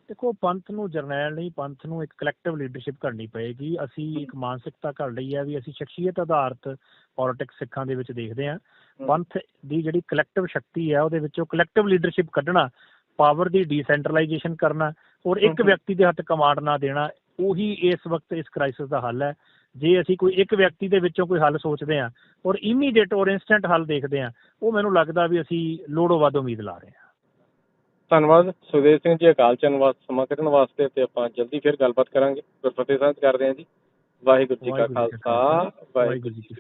ਦੇਖੋ ਪੰਥ ਨੂੰ ਜਰਨੈਲ ਨਹੀਂ ਪੰਥ ਨੂੰ ਇੱਕ ਕਲੈਕਟਿਵ ਲੀਡਰਸ਼ਿਪ ਕਰਨੀ ਪਏਗੀ। ਅਸੀਂ ਇੱਕ ਮਾਨਸਿਕਤਾ ਘੜ ਲਈ ਹੈ ਵੀ ਅਸੀਂ ਸ਼ਖਸੀਅਤ ਆਧਾਰਿਤ ਪੋਲਿਟਿਕਸ ਸਿੱਖਾਂ ਦੇ ਵਿੱਚ ਦੇਖਦੇ ਹਾਂ। ਪੰਥ ਦੀ ਜਿਹੜੀ ਕਲੈਕਟਿਵ ਸ਼ਕਤੀ ਹੈ ਉਹਦੇ ਵਿੱਚੋਂ ਕਲੈਕਟਿਵ ਲੀਡਰਸ਼ਿਪ ਕੱਢਣਾ ਪਾਵਰ ਦੀ ਡੀਸੈਂਟਰਲਾਈਜੇਸ਼ਨ ਕਰਨਾ ਔਰ ਇੱਕ। ਵਿਅਕਤੀ ਦੇ ਹੱਥ ਕਮਾਂਡ ਨਾ ਦੇਣਾ ਉਹੀ ਇਸ ਵਕਤ ਇਸ ਕ੍ਰਾਈਸਿਸ ਦਾ ਹੱਲ ਹੈ। ਜੇ ਅਸੀਂ ਕੋਈ ਇੱਕ ਵਿਅਕਤੀ ਦੇ ਵਿੱਚੋਂ ਕੋਈ ਹੱਲ ਸੋਚਦੇ ਹਾਂ ਔਰ ਇਮੀਡੀਏਟ ਔਰ ਇਨਸਟੈਂਟ ਹੱਲ ਦੇਖਦੇ ਹਾਂ ਉਹ ਮੈਨੂੰ ਲੱਗਦਾ ਵੀ ਅਸੀਂ ਲੋੜੋਂ ਵੱਧ ਉਮੀਦ ਲਾ ਰਹੇ ਹਾਂ। ਧੰਨਵਾਦ। ਸੁਖਦੇਵ ਸਿੰਘ ਜੀ ਅਕਾਲ ਚੰਨ ਵਾਸਤੇ ਸਮਾਂ ਕੱਢਣ ਵਾਸਤੇ ਤੇ ਆਪਾਂ ਜਲਦੀ ਫਿਰ ਗੱਲਬਾਤ ਕਰਾਂਗੇ। ਗੁਰਫਤਿਹ ਸਾਂਝ ਕਰਦੇ ਹਾਂ ਜੀ। ਵਾਹਿਗੁਰੂ ਜੀ ਕਾ ਖਾਲਸਾ ਵਾਹਿਗੁਰੂ ਵਾਹਿਗੁਰੂ ਜੀ ਕੀ ਫਤਿਹ।